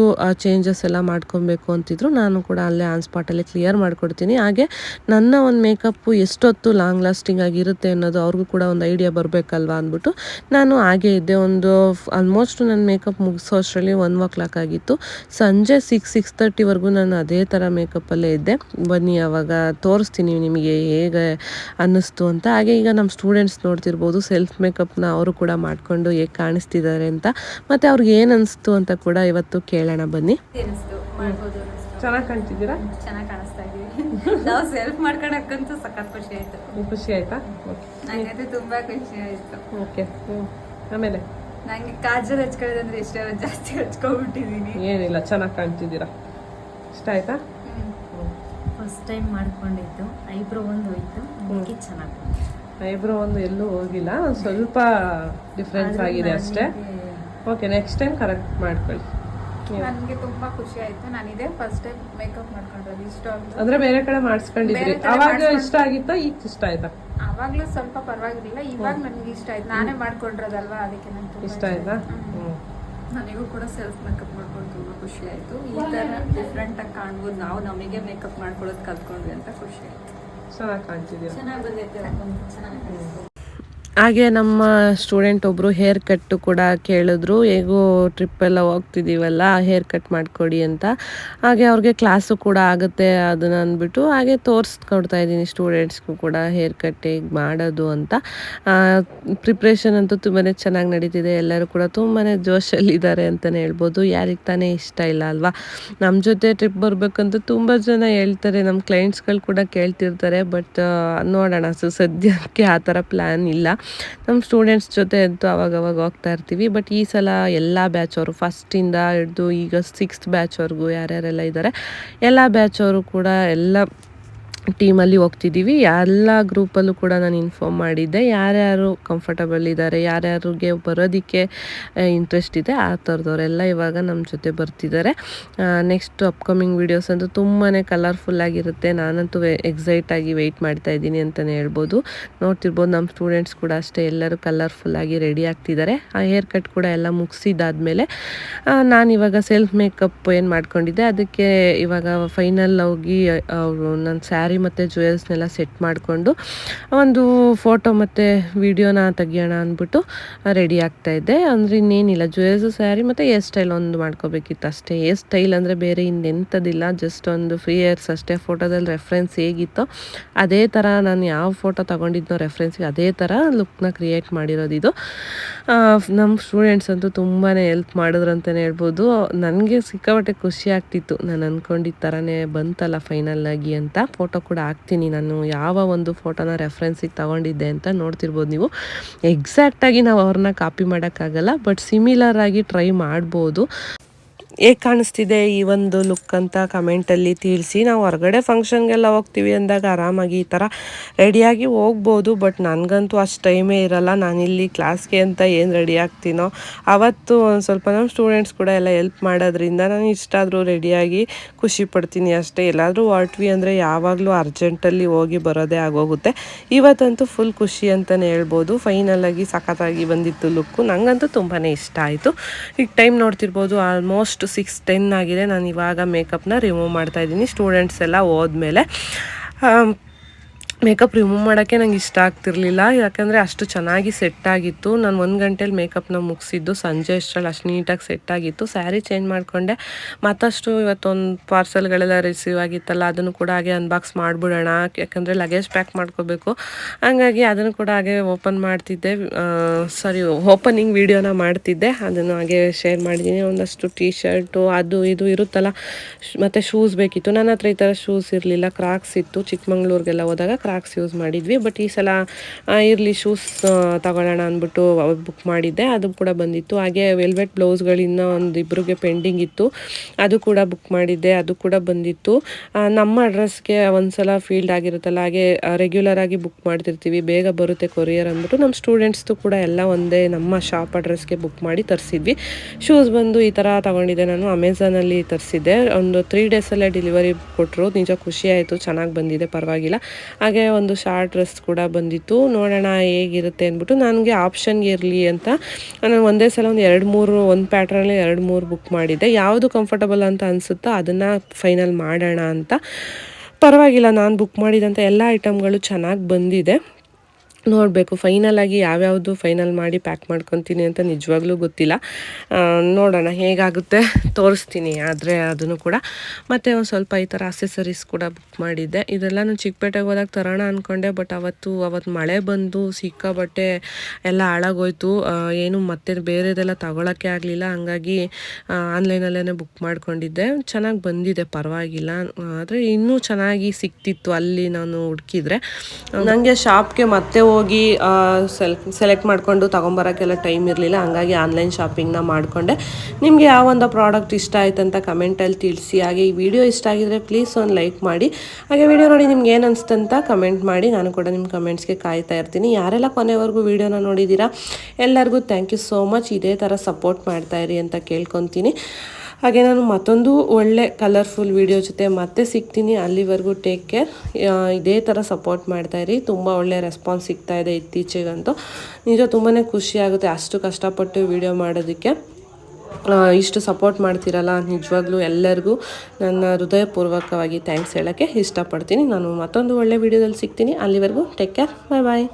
ಚೇಂಜಸ್ ಎಲ್ಲ ಮಾಡ್ಕೊಬೇಕು ಅಂತಿದ್ರು, ನಾನು ಕೂಡ ಅಲ್ಲೇ ಆನ್ ಸ್ಪಾಟಲ್ಲೇ ಕ್ಲಿಯರ್ ಮಾಡಿಕೊಡ್ತೀನಿ. ಹಾಗೆ ನನ್ನ ಒಂದು ಮೇಕಪ್ಪು ಎಷ್ಟೊತ್ತು ಲಾಂಗ್ ಲಾಸ್ಟಿಂಗ್ ಆಗಿರುತ್ತೆ ಅನ್ನೋದು ಅವ್ರಿಗೂ ಕೂಡ ಒಂದು ಐಡಿಯಾ ಬರಬೇಕಲ್ವಾ ಅಂದ್ಬಿಟ್ಟು ನಾನು ಹಾಗೆ ಇದ್ದೆ. ಒಂದು ಆಲ್ಮೋಸ್ಟ್ ನನ್ನ ಮೇಕಪ್ ಮುಗಿಸೋ ಅಷ್ಟರಲ್ಲಿ ಒನ್ ಓ ಕ್ಲಾಕ್ ಆಗಿತ್ತು. ಸಂಜೆ ಸಿಕ್ಸ್ ಸಿಕ್ಸ್ ತರ್ಟಿವರೆಗೂ ನಾನು ಅದೇ ಥರ ಮೇಕಪ್ಪಲ್ಲೇ ಇದ್ದೆ. ಬನ್ನಿ, ಅವಾಗ ತೋರಿಸ್ತೀನಿ ನಿಮಗೆ ಹೇಗೆ ಅನ್ನಿಸ್ತು ಅಂತ. ಹಾಗೆ ಈಗ ನಮ್ಮ ಸ್ಟೂಡೆಂಟ್ಸ್ ನೋಡ್ತಿರ್ಬೋದು ಸೆಲ್ಫ್ ಮೇಕಪ್ನ ಅವರು ಕೂಡ ಮಾಡಿಕೊಂಡು ಹೇಗೆ ಕಾಣಿಸ್ತಿದ್ದಾರೆ ಅಂತ. ಮತ್ತು ಅವ್ರಿಗೆ ಏನು ಅನಿಸ್ತು ಅಂತ ಕೂಡ ಇವತ್ತು ಕೇಳೋಣ ಬನ್ನಿ. ಚೆನ್ನಾಗಿ ಕಾಣ್ತಿದ್ದೀರಾ? ಚೆನ್ನಾಗಿ ಕಾಣಿಸ್ತಾ ಇದೀವಿ. ನಾವು ಸೆಲ್ಫ್ ಮಾಡ್ಕೊಳಕ್ಕಂತೂ ಸಖತ್ ಖುಷಿ ಆಯ್ತು. ಖುಷಿ ಆಯ್ತಾ? ನಂಗಂತೂ ತುಂಬಾ ಖುಷಿ ಆಯ್ತು. ಓಕೆ ಆಮೇಲೆ? ನಂಗೆ ಕಾಜಲ್ ಹಚ್ಕೊಳ್ಳೋದಂದ್ರೆ ಇಷ್ಟ ಜಾಸ್ತಿ ಹಚ್ಕೊಂಡ್ಬಿಟ್ಟಿದೀನಿ. ಏನಿಲ್ಲ ಚೆನ್ನಾಗಿ ಕಾಣ್ತಿದ್ದೀರಾ? ಇಷ್ಟ ಆಯ್ತಾ? ಫಸ್ಟ್ ಟೈಮ್ ಮಾಡ್ಕೊಂಡಿದ್ದು. ಐಬ್ರೋ ಒಂದು ಹೋಯ್ತು. ಅದಕ್ಕೆ ಚೆನ್ನಾಗಿ. ಐಬ್ರೋ ಒಂದು ಎಲ್ಲೂ ಹೋಗಿಲ್ಲ. ಸ್ವಲ್ಪ ಡಿಫ್ರೆನ್ಸ್ ಆಗಿದೆ ಅಷ್ಟೇ. ಓಕೆ ನೆಕ್ಸ್ಟ್ ಟೈಮ್ ಕರೆಕ್ಟ್ ಮಾಡ್ಕೊಳ್ಳಿ. ನನಗೆ ತುಂಬಾ ಖುಷಿ ಆಯ್ತು. ನಾನು ಇದೇ ಫಸ್ಟ್ ಟೈಮ್ ಮೇಕಪ್ ಮಾಡ್ಕೊಂಡ್ರದು ಇಷ್ಟ ಅಂದ್ರೆ ಬೇರೆ ಕಡೆ ಮಾಡಿಸ್ಕೊಂಡಿದ್ರಿ ಬೇರೆ ಕಡೆ ಅವಾಗ ಇಷ್ಟ ಆಗಿತ್ತಾ ಈಗ ಇಷ್ಟ ಆಯ್ತಾ? ಅವಾಗ್ಲೂ ಸ್ವಲ್ಪ ಪರವಾಗಿರ್ಲಿಲ್ಲ ಇವಾಗ ನನಗೆ ಇಷ್ಟ ಆಯ್ತು. ನಾನೇ ಮಾಡ್ಕೊಂಡಿರೋದಲ್ವಾ ಅದಕ್ಕೆ ನಂಗೆ ತುಂಬಾ ಇಷ್ಟ ಆಯ್ತಾ? ಹ್ಮ್. ನನಗೂ ಕೂಡ ಸೆಲ್ಫ್ ಮೇಕಪ್ ಮಾಡ್ಕೊಂಡು ತುಂಬಾ ಖುಷಿ ಆಯ್ತು. ಈ ಥರ ಡಿಫ್ರೆಂಟಾಗಿ ಕಾಣ್ಬೋದು. ನಾವು ನಮಗೆ ಮೇಕಪ್ ಮಾಡ್ಕೊಳ್ಳೋದು ಕಲ್ತ್ಕೊಂಡ್ವಿ ಅಂತ ಖುಷಿ ಆಯ್ತು. ಚೆನ್ನಾಗಿ ಕಾಣ್ತಿದ್ದೀರಾ ಚೆನ್ನಾಗಿ ಬಂದೈತೆ. ಚೆನ್ನಾಗಿ ಹಾಗೆ ನಮ್ಮ ಸ್ಟೂಡೆಂಟ್ ಒಬ್ಬರು ಹೇರ್ ಕಟ್ಟು ಕೂಡ ಕೇಳಿದ್ರು, ಹೇಗೋ ಟ್ರಿಪ್ ಎಲ್ಲ ಹೋಗ್ತಿದ್ದೀವಲ್ಲ ಹೇರ್ ಕಟ್ ಮಾಡಿಕೊಡಿ ಅಂತ. ಹಾಗೆ ಅವ್ರಿಗೆ ಕ್ಲಾಸು ಕೂಡ ಆಗುತ್ತೆ ಅದನ್ನ ಅಂದ್ಬಿಟ್ಟು, ಹಾಗೆ ತೋರಿಸ್ಕೊಡ್ತಾ ಇದ್ದೀನಿ ಸ್ಟೂಡೆಂಟ್ಸ್ಗೂ ಕೂಡ ಹೇರ್ ಕಟ್ ಹೇಗೆ ಮಾಡೋದು ಅಂತ. ಪ್ರಿಪ್ರೇಷನ್ ಅಂತೂ ತುಂಬಾ ಚೆನ್ನಾಗಿ ನಡೀತಿದೆ. ಎಲ್ಲರೂ ಕೂಡ ತುಂಬಾ ಜೋಶಲ್ಲಿದ್ದಾರೆ ಅಂತಲೇ ಹೇಳ್ಬೋದು. ಯಾರಿಗೆ ತಾನೇ ಇಷ್ಟ ಇಲ್ಲ ಅಲ್ವಾ? ನಮ್ಮ ಜೊತೆ ಟ್ರಿಪ್ ಬರಬೇಕಂತ ತುಂಬ ಜನ ಹೇಳ್ತಾರೆ. ನಮ್ಮ ಕ್ಲೈಂಟ್ಸ್ಗಳು ಕೂಡ ಕೇಳ್ತಿರ್ತಾರೆ. ಬಟ್ ನೋಡೋಣ. ಸೊ ಸದ್ಯಕ್ಕೆ ಆ ಥರ ಪ್ಲ್ಯಾನ್ ಇಲ್ಲ. ನಮ್ಮ ಸ್ಟೂಡೆಂಟ್ಸ್ ಜೊತೆ ಅಂತೂ ಅವಾಗವಾಗ ಹೋಗ್ತಾ ಇರ್ತೀವಿ. ಬಟ್ ಈ ಸಲ ಎಲ್ಲ ಬ್ಯಾಚ್ ಅವರು ಫಸ್ಟಿಂದ ಹಿಡಿದು ಈಗ ಸಿಕ್ಸ್ತ್ ಬ್ಯಾಚ್ವರೆಗೂ ಯಾರ್ಯಾರೆಲ್ಲ ಇದ್ದಾರೆ ಎಲ್ಲ ಬ್ಯಾಚ್ ಅವರು ಕೂಡ ಎಲ್ಲ ಟೀಮಲ್ಲಿ ಹೋಗ್ತಿದ್ದೀವಿ. ಎಲ್ಲ ಗ್ರೂಪಲ್ಲೂ ಕೂಡ ನಾನು ಇನ್ಫಾರ್ಮ್ ಮಾಡಿದ್ದೆ. ಯಾರ್ಯಾರು ಕಂಫರ್ಟಬಲ್ ಇದ್ದಾರೆ ಯಾರ್ಯಾರಿಗೆ ಬರೋದಕ್ಕೆ ಇಂಟ್ರೆಸ್ಟ್ ಇದೆ, ಆ ಥರದವರೆಲ್ಲ ಇವಾಗ ನಮ್ಮ ಜೊತೆ ಬರ್ತಿದ್ದಾರೆ. ನೆಕ್ಸ್ಟ್ ಅಪ್ಕಮಿಂಗ್ ವೀಡಿಯೋಸ್ ಅಂತೂ ತುಂಬಾ ಕಲರ್ಫುಲ್ಲಾಗಿರುತ್ತೆ ನಾನಂತೂ ಎಕ್ಸೈಟ್ ಆಗಿ ವೆಯ್ಟ್ ಮಾಡ್ತಾ ಇದ್ದೀನಿ ಅಂತಲೇ ಹೇಳ್ಬೋದು. ನೋಡ್ತಿರ್ಬೋದು ನಮ್ಮ ಸ್ಟೂಡೆಂಟ್ಸ್ ಕೂಡ ಅಷ್ಟೇ ಎಲ್ಲರೂ ಕಲರ್ಫುಲ್ಲಾಗಿ ರೆಡಿ ಆಗ್ತಿದ್ದಾರೆ. ಆ ಹೇರ್ ಕಟ್ ಕೂಡ ಎಲ್ಲ ಮುಗಿಸಿದಾದ್ಮೇಲೆ ನಾನು ಇವಾಗ ಸೆಲ್ಫ್ ಮೇಕಪ್ ಏನು ಮಾಡ್ಕೊಂಡಿದ್ದೆ, ಅದಕ್ಕೆ ಇವಾಗ ಫೈನಲ್ ಹೋಗಿ ಅವರು ನನ್ನ ಸ್ಯಾರಿ ಮತ್ತು ಜುವೆಲ್ಸ್ನೆಲ್ಲ ಸೆಟ್ ಮಾಡಿಕೊಂಡು, ಒಂದು ಫೋಟೋ ಮತ್ತು ವಿಡಿಯೋನ ತೆಗಿಯೋಣ ಅಂದ್ಬಿಟ್ಟು ರೆಡಿ ಆಗ್ತಾ ಇದ್ದೆ. ಅಂದರೆ ಇನ್ನೇನಿಲ್ಲ ಜ್ಯುವೆಲ್ಸು ಸ್ಯಾರಿ ಮತ್ತು ಏರ್ ಸ್ಟೈಲ್ ಒಂದು ಮಾಡ್ಕೋಬೇಕಿತ್ತು ಅಷ್ಟೇ. ಏರ್ ಸ್ಟೈಲ್ ಅಂದರೆ ಬೇರೆ ಇನ್ನೆಂಥದ್ದಿಲ್ಲ ಜಸ್ಟ್ ಒಂದು ಫ್ರೀ ಏರ್ಸ್ ಅಷ್ಟೇ ಫೋಟೋದಲ್ಲಿ ರೆಫ್ರೆನ್ಸ್ ಹೇಗಿತ್ತೋ ಅದೇ ಥರ ನಾನು ಯಾವ ಫೋಟೋ ತೊಗೊಂಡಿದ್ನೋ ರೆಫ್ರೆನ್ಸ್ಗೆ ಅದೇ ಥರ ಲುಕ್ನ ಕ್ರಿಯೇಟ್ ಮಾಡಿರೋದು ಇದು. ನಮ್ಮ ಸ್ಟೂಡೆಂಟ್ಸ್ ಅಂತೂ ತುಂಬಾ ಹೆಲ್ಪ್ ಮಾಡಿದ್ರು ಅಂತಲೇ ಹೇಳ್ಬೋದು. ನನಗೆ ಸಿಕ್ಕಾಪಟ್ಟೆ ಖುಷಿ ಆಗ್ತಿತ್ತು. ನಾನು ಅಂದ್ಕೊಂಡಿದ್ದ ಥರನೇ ಬಂತಲ್ಲ ಫೈನಲ್ ಆಗಿ ಅಂತ ಫೋಟೋ ಕೂಡ ಹಾಕ್ತೀನಿ. ನಾನು ಯಾವ ಒಂದು ಫೋಟೋನ ರೆಫ್ರೆನ್ಸಿಗೆ ತಗೊಂಡಿದ್ದೆ ಅಂತ ನೋಡ್ತಿರ್ಬೋದು ನೀವು. ಎಕ್ಸಾಕ್ಟಾಗಿ ನಾವು ಅವ್ರನ್ನ ಕಾಪಿ ಮಾಡೋಕ್ಕಾಗಲ್ಲ ಬಟ್ ಸಿಮಿಲರ್ ಆಗಿ ಟ್ರೈ ಮಾಡ್ಬೋದು. ಹೇಗೆ ಕಾಣಿಸ್ತಿದೆ ಈ ಒಂದು ಲುಕ್ ಅಂತ ಕಮೆಂಟಲ್ಲಿ ತಿಳಿಸಿ. ನಾವು ಹೊರಗಡೆ ಫಂಕ್ಷನ್ಗೆಲ್ಲ ಹೋಗ್ತೀವಿ ಅಂದಾಗ ಆರಾಮಾಗಿ ಈ ಥರ ರೆಡಿಯಾಗಿ ಹೋಗ್ಬೋದು ಬಟ್ ನನಗಂತೂ ಅಷ್ಟು ಟೈಮೇ ಇರಲ್ಲ. ನಾನಿಲ್ಲಿ ಕ್ಲಾಸ್ಗೆ ಅಂತ ಏನು ರೆಡಿ ಆಗ್ತೀನೋ, ಅವತ್ತು ಒಂದು ಸ್ವಲ್ಪ ನಮ್ಮ ಸ್ಟೂಡೆಂಟ್ಸ್ ಕೂಡ ಎಲ್ಲ ಹೆಲ್ಪ್ ಮಾಡೋದ್ರಿಂದ ನಾನು ಇಷ್ಟಾದರೂ ರೆಡಿಯಾಗಿ ಖುಷಿ ಪಡ್ತೀನಿ ಅಷ್ಟೇ. ಎಲ್ಲಾದರೂ ಹೊರಟ್ವಿ ಅಂದರೆ ಯಾವಾಗಲೂ ಅರ್ಜೆಂಟಲ್ಲಿ ಹೋಗಿ ಬರೋದೇ ಆಗೋಗುತ್ತೆ. ಇವತ್ತಂತೂ ಫುಲ್ ಖುಷಿ ಅಂತಲೇ ಹೇಳ್ಬೋದು. ಫೈನಲಾಗಿ ಸಖತ್ತಾಗಿ ಬಂದಿತ್ತು ಲುಕ್ಕು ನನಗಂತೂ ತುಂಬಾ ಇಷ್ಟ ಆಯಿತು. ಈಗ ಟೈಮ್ ನೋಡ್ತಿರ್ಬೋದು ಆಲ್ಮೋಸ್ಟ್ ಸಿಕ್ಸ್ ಟೆನ್ ಆಗಿದೆ. ನಾನು ಇವಾಗ ಮೇಕಪ್ನ ರಿಮೂವ್ ಮಾಡ್ತಾ ಇದ್ದೀನಿ. ಸ್ಟೂಡೆಂಟ್ಸ್ ಎಲ್ಲ ಹೋದ್ಮೇಲೆ ಮೇಕಪ್ ರಿಮೂವ್ ಮಾಡೋಕ್ಕೆ ನಂಗೆ ಇಷ್ಟ ಆಗ್ತಿರ್ಲಿಲ್ಲ. ಯಾಕಂದರೆ ಅಷ್ಟು ಚೆನ್ನಾಗಿ ಸೆಟ್ ಆಗಿತ್ತು. ನಾನು ಒಂದು ಗಂಟೇಲಿ ಮೇಕಪ್ನ ಮುಗಿಸಿದ್ದು ಸಂಜೆ ಅಷ್ಟರಲ್ಲಿ ಅಷ್ಟು ನೀಟಾಗಿ ಸೆಟ್ ಆಗಿತ್ತು. ಸ್ಯಾರಿ ಚೇಂಜ್ ಮಾಡಿಕೊಂಡೆ. ಮತ್ತಷ್ಟು ಇವತ್ತೊಂದು ಪಾರ್ಸಲ್ಗಳೆಲ್ಲ ರಿಸೀವ್ ಆಗಿತ್ತಲ್ಲ, ಅದನ್ನು ಕೂಡ ಹಾಗೆ ಅನ್ಬಾಕ್ಸ್ ಮಾಡಿಬಿಡೋಣ. ಯಾಕಂದರೆ ಲಗೇಜ್ ಪ್ಯಾಕ್ ಮಾಡ್ಕೋಬೇಕು. ಹಾಗಾಗಿ ಅದನ್ನು ಕೂಡ ಹಾಗೆ ಓಪನ್ ಮಾಡ್ತಿದ್ದೆ. ಸಾರಿ ಓಪನಿಂಗ್ ವೀಡಿಯೋನ ಮಾಡ್ತಿದ್ದೆ. ಅದನ್ನು ಹಾಗೆ ಶೇರ್ ಮಾಡಿದ್ದೀನಿ ಒಂದಷ್ಟು ಟೀ ಶರ್ಟು ಅದು ಇದು ಇರುತ್ತಲ್ಲ ಮತ್ತು ಶೂಸ್ ಬೇಕಿತ್ತು. ನನ್ನ ಹತ್ರ ಈ ಥರ ಶೂಸ್ ಇರಲಿಲ್ಲ. ಕ್ರಾಕ್ಸ್ ಇತ್ತು. ಚಿಕ್ಕಮಂಗ್ಳೂರಿಗೆಲ್ಲ ಹೋದಾಗ ಕ್ರಾಕ್ಸ್ ಯೂಸ್ ಮಾಡಿದ್ವಿ. ಬಟ್ ಈ ಸಲ ಇರಲಿ ಶೂಸ್ ತಗೊಳ್ಳೋಣ ಅಂದ್ಬಿಟ್ಟು ಬುಕ್ ಮಾಡಿದ್ದೆ. ಅದು ಕೂಡ ಬಂದಿತ್ತು. ಹಾಗೆ ವೆಲ್ವೆಟ್ ಬ್ಲೌಸ್ಗಳಿಂದ ಒಂದು ಇಬ್ಬರಿಗೆ ಪೆಂಡಿಂಗ್ ಇತ್ತು. ಅದು ಕೂಡ ಬುಕ್ ಮಾಡಿದ್ದೆ. ಅದು ಕೂಡ ಬಂದಿತ್ತು. ನಮ್ಮ ಅಡ್ರೆಸ್ಗೆ ಒಂದ್ಸಲ ಫೀಲ್ಡ್ ಆಗಿರುತ್ತಲ್ಲ, ಹಾಗೆ ರೆಗ್ಯುಲರ್ ಆಗಿ ಬುಕ್ ಮಾಡ್ತಿರ್ತೀವಿ. ಬೇಗ ಬರುತ್ತೆ ಕೊರಿಯರ್ ಅಂದ್ಬಿಟ್ಟು. ನಮ್ಮ ಸ್ಟೂಡೆಂಟ್ಸ್ದು ಕೂಡ ಎಲ್ಲ ಒಂದೇ ನಮ್ಮ ಶಾಪ್ ಅಡ್ರೆಸ್ಗೆ ಬುಕ್ ಮಾಡಿ ತರಿಸಿದ್ವಿ. ಶೂಸ್ ಬಂದು ಈ ಥರ ತಗೊಂಡಿದ್ದೆ ನಾನು. ಅಮೆಝಾನಲ್ಲಿ ತರಿಸಿದ್ದೆ. ಒಂದು ತ್ರೀ ಡೇಸಲ್ಲೇ ಡೆಲಿವರಿ ಕೊಟ್ಟರು ನಿಜ ಖುಷಿ ಆಯಿತು. ಚೆನ್ನಾಗಿ ಬಂದಿದೆ. ಪರವಾಗಿಲ್ಲ. ಹಾಗೆ ಒಂದು ಶಾರ್ಟ್ ಡ್ರೆಸ್ ಕೂಡ ಬಂದಿತ್ತು. ನೋಡೋಣ ಹೇಗಿರುತ್ತೆ ಅಂದ್ಬಿಟ್ಟು ನನಗೆ ಆಪ್ಷನ್ ಇರಲಿ ಅಂತ. ನಾನು ಒಂದೇ ಸಲ ಒಂದು ಎರಡು ಮೂರು, ಒಂದು ಪ್ಯಾಟ್ರಲ್ಲಿ ಎರಡು ಮೂರು ಬುಕ್ ಮಾಡಿದ್ದೆ. ಯಾವುದು ಕಂಫರ್ಟಬಲ್ ಅಂತ ಅನಿಸುತ್ತೋ ಅದನ್ನು ಫೈನಲ್ ಮಾಡೋಣ ಅಂತ. ಪರವಾಗಿಲ್ಲ, ನಾನು ಬುಕ್ ಮಾಡಿದಂಥ ಎಲ್ಲ ಐಟಮ್ಗಳು ಚೆನ್ನಾಗಿ ಬಂದಿದೆ. ನೋಡಬೇಕು. ಫೈನಲ್ ಆಗಿ ಯಾವ್ಯಾವುದು ಫೈನಲ್ ಮಾಡಿ ಪ್ಯಾಕ್ ಮಾಡ್ಕೊತೀನಿ ಅಂತ ನಿಜವಾಗ್ಲೂ ಗೊತ್ತಿಲ್ಲ. ನೋಡೋಣ ಹೇಗಾಗುತ್ತೆ. ತೋರಿಸ್ತೀನಿ, ಆದರೆ ಅದನ್ನು ಕೂಡ. ಮತ್ತು ಒಂದು ಸ್ವಲ್ಪ ಈ ಥರ ಅಸೆಸರೀಸ್ ಕೂಡ ಬುಕ್ ಮಾಡಿದ್ದೆ. ಇದೆಲ್ಲ ನಾನು ಚಿಕ್ಕಪೇಟೆಗೆ ಹೋದಾಗ ತರೋಣ ಅಂದ್ಕೊಂಡೆ ಬಟ್ ಅವತ್ತು ಅವತ್ತು ಮಳೆ ಬಂದು ಸಿಕ್ಕಾಬಟ್ಟೆ ಎಲ್ಲ ಹಾಳಾಗೋಯ್ತು. ಏನು ಮತ್ತೆ ಬೇರೆದೆಲ್ಲ ತಗೊಳಕ್ಕೆ ಆಗಲಿಲ್ಲ. ಹಂಗಾಗಿ ಆನ್ಲೈನಲ್ಲೇ ಬುಕ್ ಮಾಡ್ಕೊಂಡಿದ್ದೆ. ಚೆನ್ನಾಗಿ ಬಂದಿದೆ, ಪರವಾಗಿಲ್ಲ. ಆದರೆ ಇನ್ನೂ ಚೆನ್ನಾಗಿ ಸಿಕ್ತಿತ್ತು ಅಲ್ಲಿ ನಾನು ಹುಡುಕಿದ್ರೆ. ನನಗೆ ಶಾಪ್ಗೆ ಮತ್ತೆ ಹೋಗಿ ಸೆಲ್ ಸೆಲೆಕ್ಟ್ ಮಾಡಿಕೊಂಡು ತೊಗೊಂಬರೋಕ್ಕೆಲ್ಲ ಟೈಮ್ ಇರಲಿಲ್ಲ. ಹಂಗಾಗಿ ಆನ್ಲೈನ್ ಶಾಪಿಂಗ್ನ ಮಾಡಿಕೊಂಡೆ. ನಿಮಗೆ ಯಾವ ಒಂದು ಪ್ರಾಡಕ್ಟ್ ಇಷ್ಟ ಆಯ್ತು ಅಂತ ಕಮೆಂಟಲ್ಲಿ ತಿಳಿಸಿ. ಹಾಗೆ ಈ ವಿಡಿಯೋ ಇಷ್ಟ ಆಗಿದ್ರೆ ಪ್ಲೀಸ್ ಒಂದು ಲೈಕ್ ಮಾಡಿ. ಹಾಗೆ ವಿಡಿಯೋ ನೋಡಿ ನಿಮ್ಗೆ ಏನು ಅನಿಸ್ತಂತ ಕಮೆಂಟ್ ಮಾಡಿ. ನಾನು ಕೂಡ ನಿಮ್ಮ ಕಮೆಂಟ್ಸ್ಗೆ ಕಾಯ್ತಾ ಇರ್ತೀನಿ. ಯಾರೆಲ್ಲ ಕೊನೆವರೆಗೂ ವಿಡಿಯೋನ ನೋಡಿದ್ದೀರಾ, ಎಲ್ಲರಿಗೂ ಥ್ಯಾಂಕ್ ಯು ಸೋ ಮಚ್ ಇದೇ ಥರ ಸಪೋರ್ಟ್ ಮಾಡ್ತಾ ಇರಿ ಅಂತ ಕೇಳ್ಕೊತೀನಿ. ಹಾಗೆ ನಾನು ಮತ್ತೊಂದು ಒಳ್ಳೆ ಕಲರ್ಫುಲ್ ವಿಡಿಯೋ ಜೊತೆ ಮತ್ತೆ ಸಿಗ್ತೀನಿ. ಅಲ್ಲಿವರೆಗೂ ಟೇಕ್ ಕೇರ್ ಇದೇ ಥರ ಸಪೋರ್ಟ್ ಮಾಡ್ತಾ ಇರಿ. ತುಂಬ ಒಳ್ಳೆ ರೆಸ್ಪಾನ್ಸ್ ಸಿಗ್ತಾ ಇದೆ ಇತ್ತೀಚೆಗಂತೂ. ನಿಜ ತುಂಬಾ ಖುಷಿ ಆಗುತ್ತೆ ಅಷ್ಟು ಕಷ್ಟಪಟ್ಟು ವಿಡಿಯೋ ಮಾಡೋದಕ್ಕೆ. ಇಷ್ಟು ಸಪೋರ್ಟ್ ಮಾಡ್ತೀರಲ್ಲ ನಿಜವಾಗ್ಲೂ ಎಲ್ಲರಿಗೂ ನನ್ನ ಹೃದಯಪೂರ್ವಕವಾಗಿ ಥ್ಯಾಂಕ್ಸ್ ಹೇಳೋಕ್ಕೆ ಇಷ್ಟಪಡ್ತೀನಿ. ನಾನು ಮತ್ತೊಂದು ಒಳ್ಳೆ ವಿಡಿಯೋದಲ್ಲಿ ಸಿಗ್ತೀನಿ. ಅಲ್ಲಿವರೆಗೂ ಟೇಕ್ ಕೇರ್ ಬಾಯ್ ಬಾಯ್